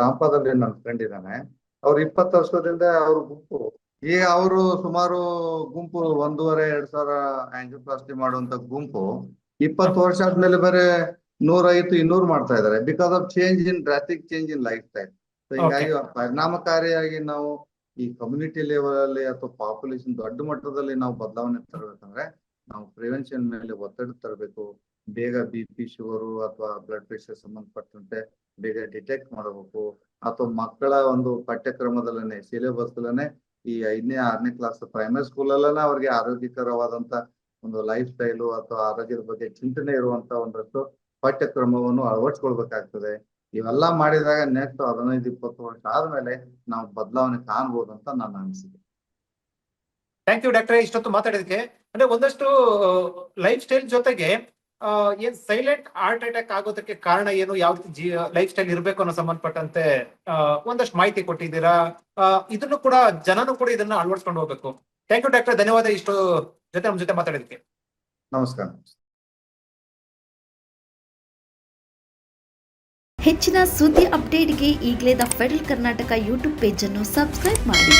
S2: ಟಾಂಪಾದಲ್ಲಿ ನನ್ನ ಫ್ರೆಂಡ್ ಇದ್ದಾನೆ. ಅವ್ರು ಇಪ್ಪತ್ತು ವರ್ಷದಿಂದ ಅವ್ರ ಗುಂಪು. ಈಗ ಅವರು ಸುಮಾರು ಗುಂಪು ಒಂದೂವರೆ ಎರಡ್ ಸಾವಿರ ಆಂಜಿಯೋಪ್ಲಾಸ್ಟಿ ಮಾಡುವಂತ ಗುಂಪು ಇಪ್ಪತ್ತು ವರ್ಷ ಆದ್ಮೇಲೆ ಬೇರೆ ನೂರೈವತ್ತು ಇನ್ನೂರು ಮಾಡ್ತಾ ಇದ್ದಾರೆ because of change in drastic change in lifestyle ಹೀಗಾಗಿ ಪರಿಣಾಮಕಾರಿಯಾಗಿ ನಾವು ಈ ಕಮ್ಯುನಿಟಿ ಲೆವೆಲ್ ಅಲ್ಲಿ ಅಥವಾ ಪಾಪ್ಯುಲೇಷನ್ ದೊಡ್ಡ ಮಟ್ಟದಲ್ಲಿ ನಾವು ಬದಲಾವಣೆ ತರಬೇಕಂದ್ರೆ ನಾವು ಪ್ರಿವೆನ್ಷನ್ ಮೇಲೆ ಒತ್ತಡ ತರಬೇಕು. ಬೇಗ ಬಿ ಪಿ ಶುಗರು ಅಥವಾ ಬ್ಲಡ್ ಪ್ರೆಷರ್ ಸಂಬಂಧಪಟ್ಟಂತೆ ಬೇಗ ಡಿಟೆಕ್ಟ್ ಮಾಡಬೇಕು. ಅಥವಾ ಮಕ್ಕಳ ಒಂದು ಪಠ್ಯಕ್ರಮದಲ್ಲೇನೆ ಸಿಲೆಬಸ್ ಈ ಐದನೇ, ಆರನೇ ಕ್ಲಾಸ್ ಪ್ರೈಮರಿ ಸ್ಕೂಲ್ ಅವ್ರಿಗೆ ಆರೋಗ್ಯಕರವಾದಂತ ಒಂದು ಲೈಫ್ ಸ್ಟೈಲು ಅಥವಾ ಆರೋಗ್ಯದ ಬಗ್ಗೆ ಚಿಂತನೆ ಇರುವಂತ ಒಂದಷ್ಟು ಪಠ್ಯಕ್ರಮವನ್ನು ಅಳವಡಿಸ್ಕೊಳ್ಬೇಕಾಗ್ತದೆ. ಇವೆಲ್ಲ ಮಾಡಿದಾಗ ನೆಕ್ಸ್ಟ್ ಹದಿನೈದು, ಇಪ್ಪತ್ತು ವರ್ಷ ಆದ್ಮೇಲೆ ನಾವು ಬದಲಾವಣೆ ಕಾಣಬಹುದು ಅಂತ ನನ್ನ ಅನಿಸಿಕೆ.
S1: ಥ್ಯಾಂಕ್ ಯು ಡಾಕ್ಟರ್ ಇಷ್ಟೊತ್ತು ಮಾತಾಡಿದಕ್ಕೆ ಅಂದ್ರೆ ಒಂದಷ್ಟು, ಲೈಫ್ ಸ್ಟೈಲ್ ಜೊತೆಗೆ ಏನ್ ಸೈಲೆಂಟ್ ಹಾರ್ಟ್ ಅಟ್ಯಾಕ್ ಆಗೋದಕ್ಕೆ ಕಾರಣ ಏನು? ಯಾವ ರೀತಿ ಲೈಫ್ ಸ್ಟೈಲ್ ಇರಬೇಕು ಅನ್ನೋ ಸಂಬಂಧಪಟ್ಟಂತೆ ಆ, ಒಂದಷ್ಟು ಮಾಹಿತಿ ಕೊಟ್ಟಿದ್ದೀರಾ? ಇದನ್ನು ಕೂಡ ಜನನು ಕೂಡ ಇದನ್ನ ಅಳವಡಿಸ್ಕೊಂಡು ಹೋಗ್ಬೇಕು. ಥ್ಯಾಂಕ್ ಯು ಡಾಕ್ಟರ್ ಧನ್ಯವಾದ ಇಷ್ಟು ಜೊತೆ ನಮ್ಮ ಜೊತೆ ಮಾತಾಡೋದಕ್ಕೆ
S2: ನಮಸ್ಕಾರ.
S3: ಹೆಚ್ಚಿನ ಸುದ್ದಿ ಅಪ್ಡೇಟ್ಗೆ ಈಗಲೇ ದ ಫೆಡರಲ್ ಕರ್ನಾಟಕ ಯೂಟ್ಯೂಬ್ ಪೇಜನ್ನು ಸಬ್ಸ್ಕ್ರೈಬ್ ಮಾಡಿ.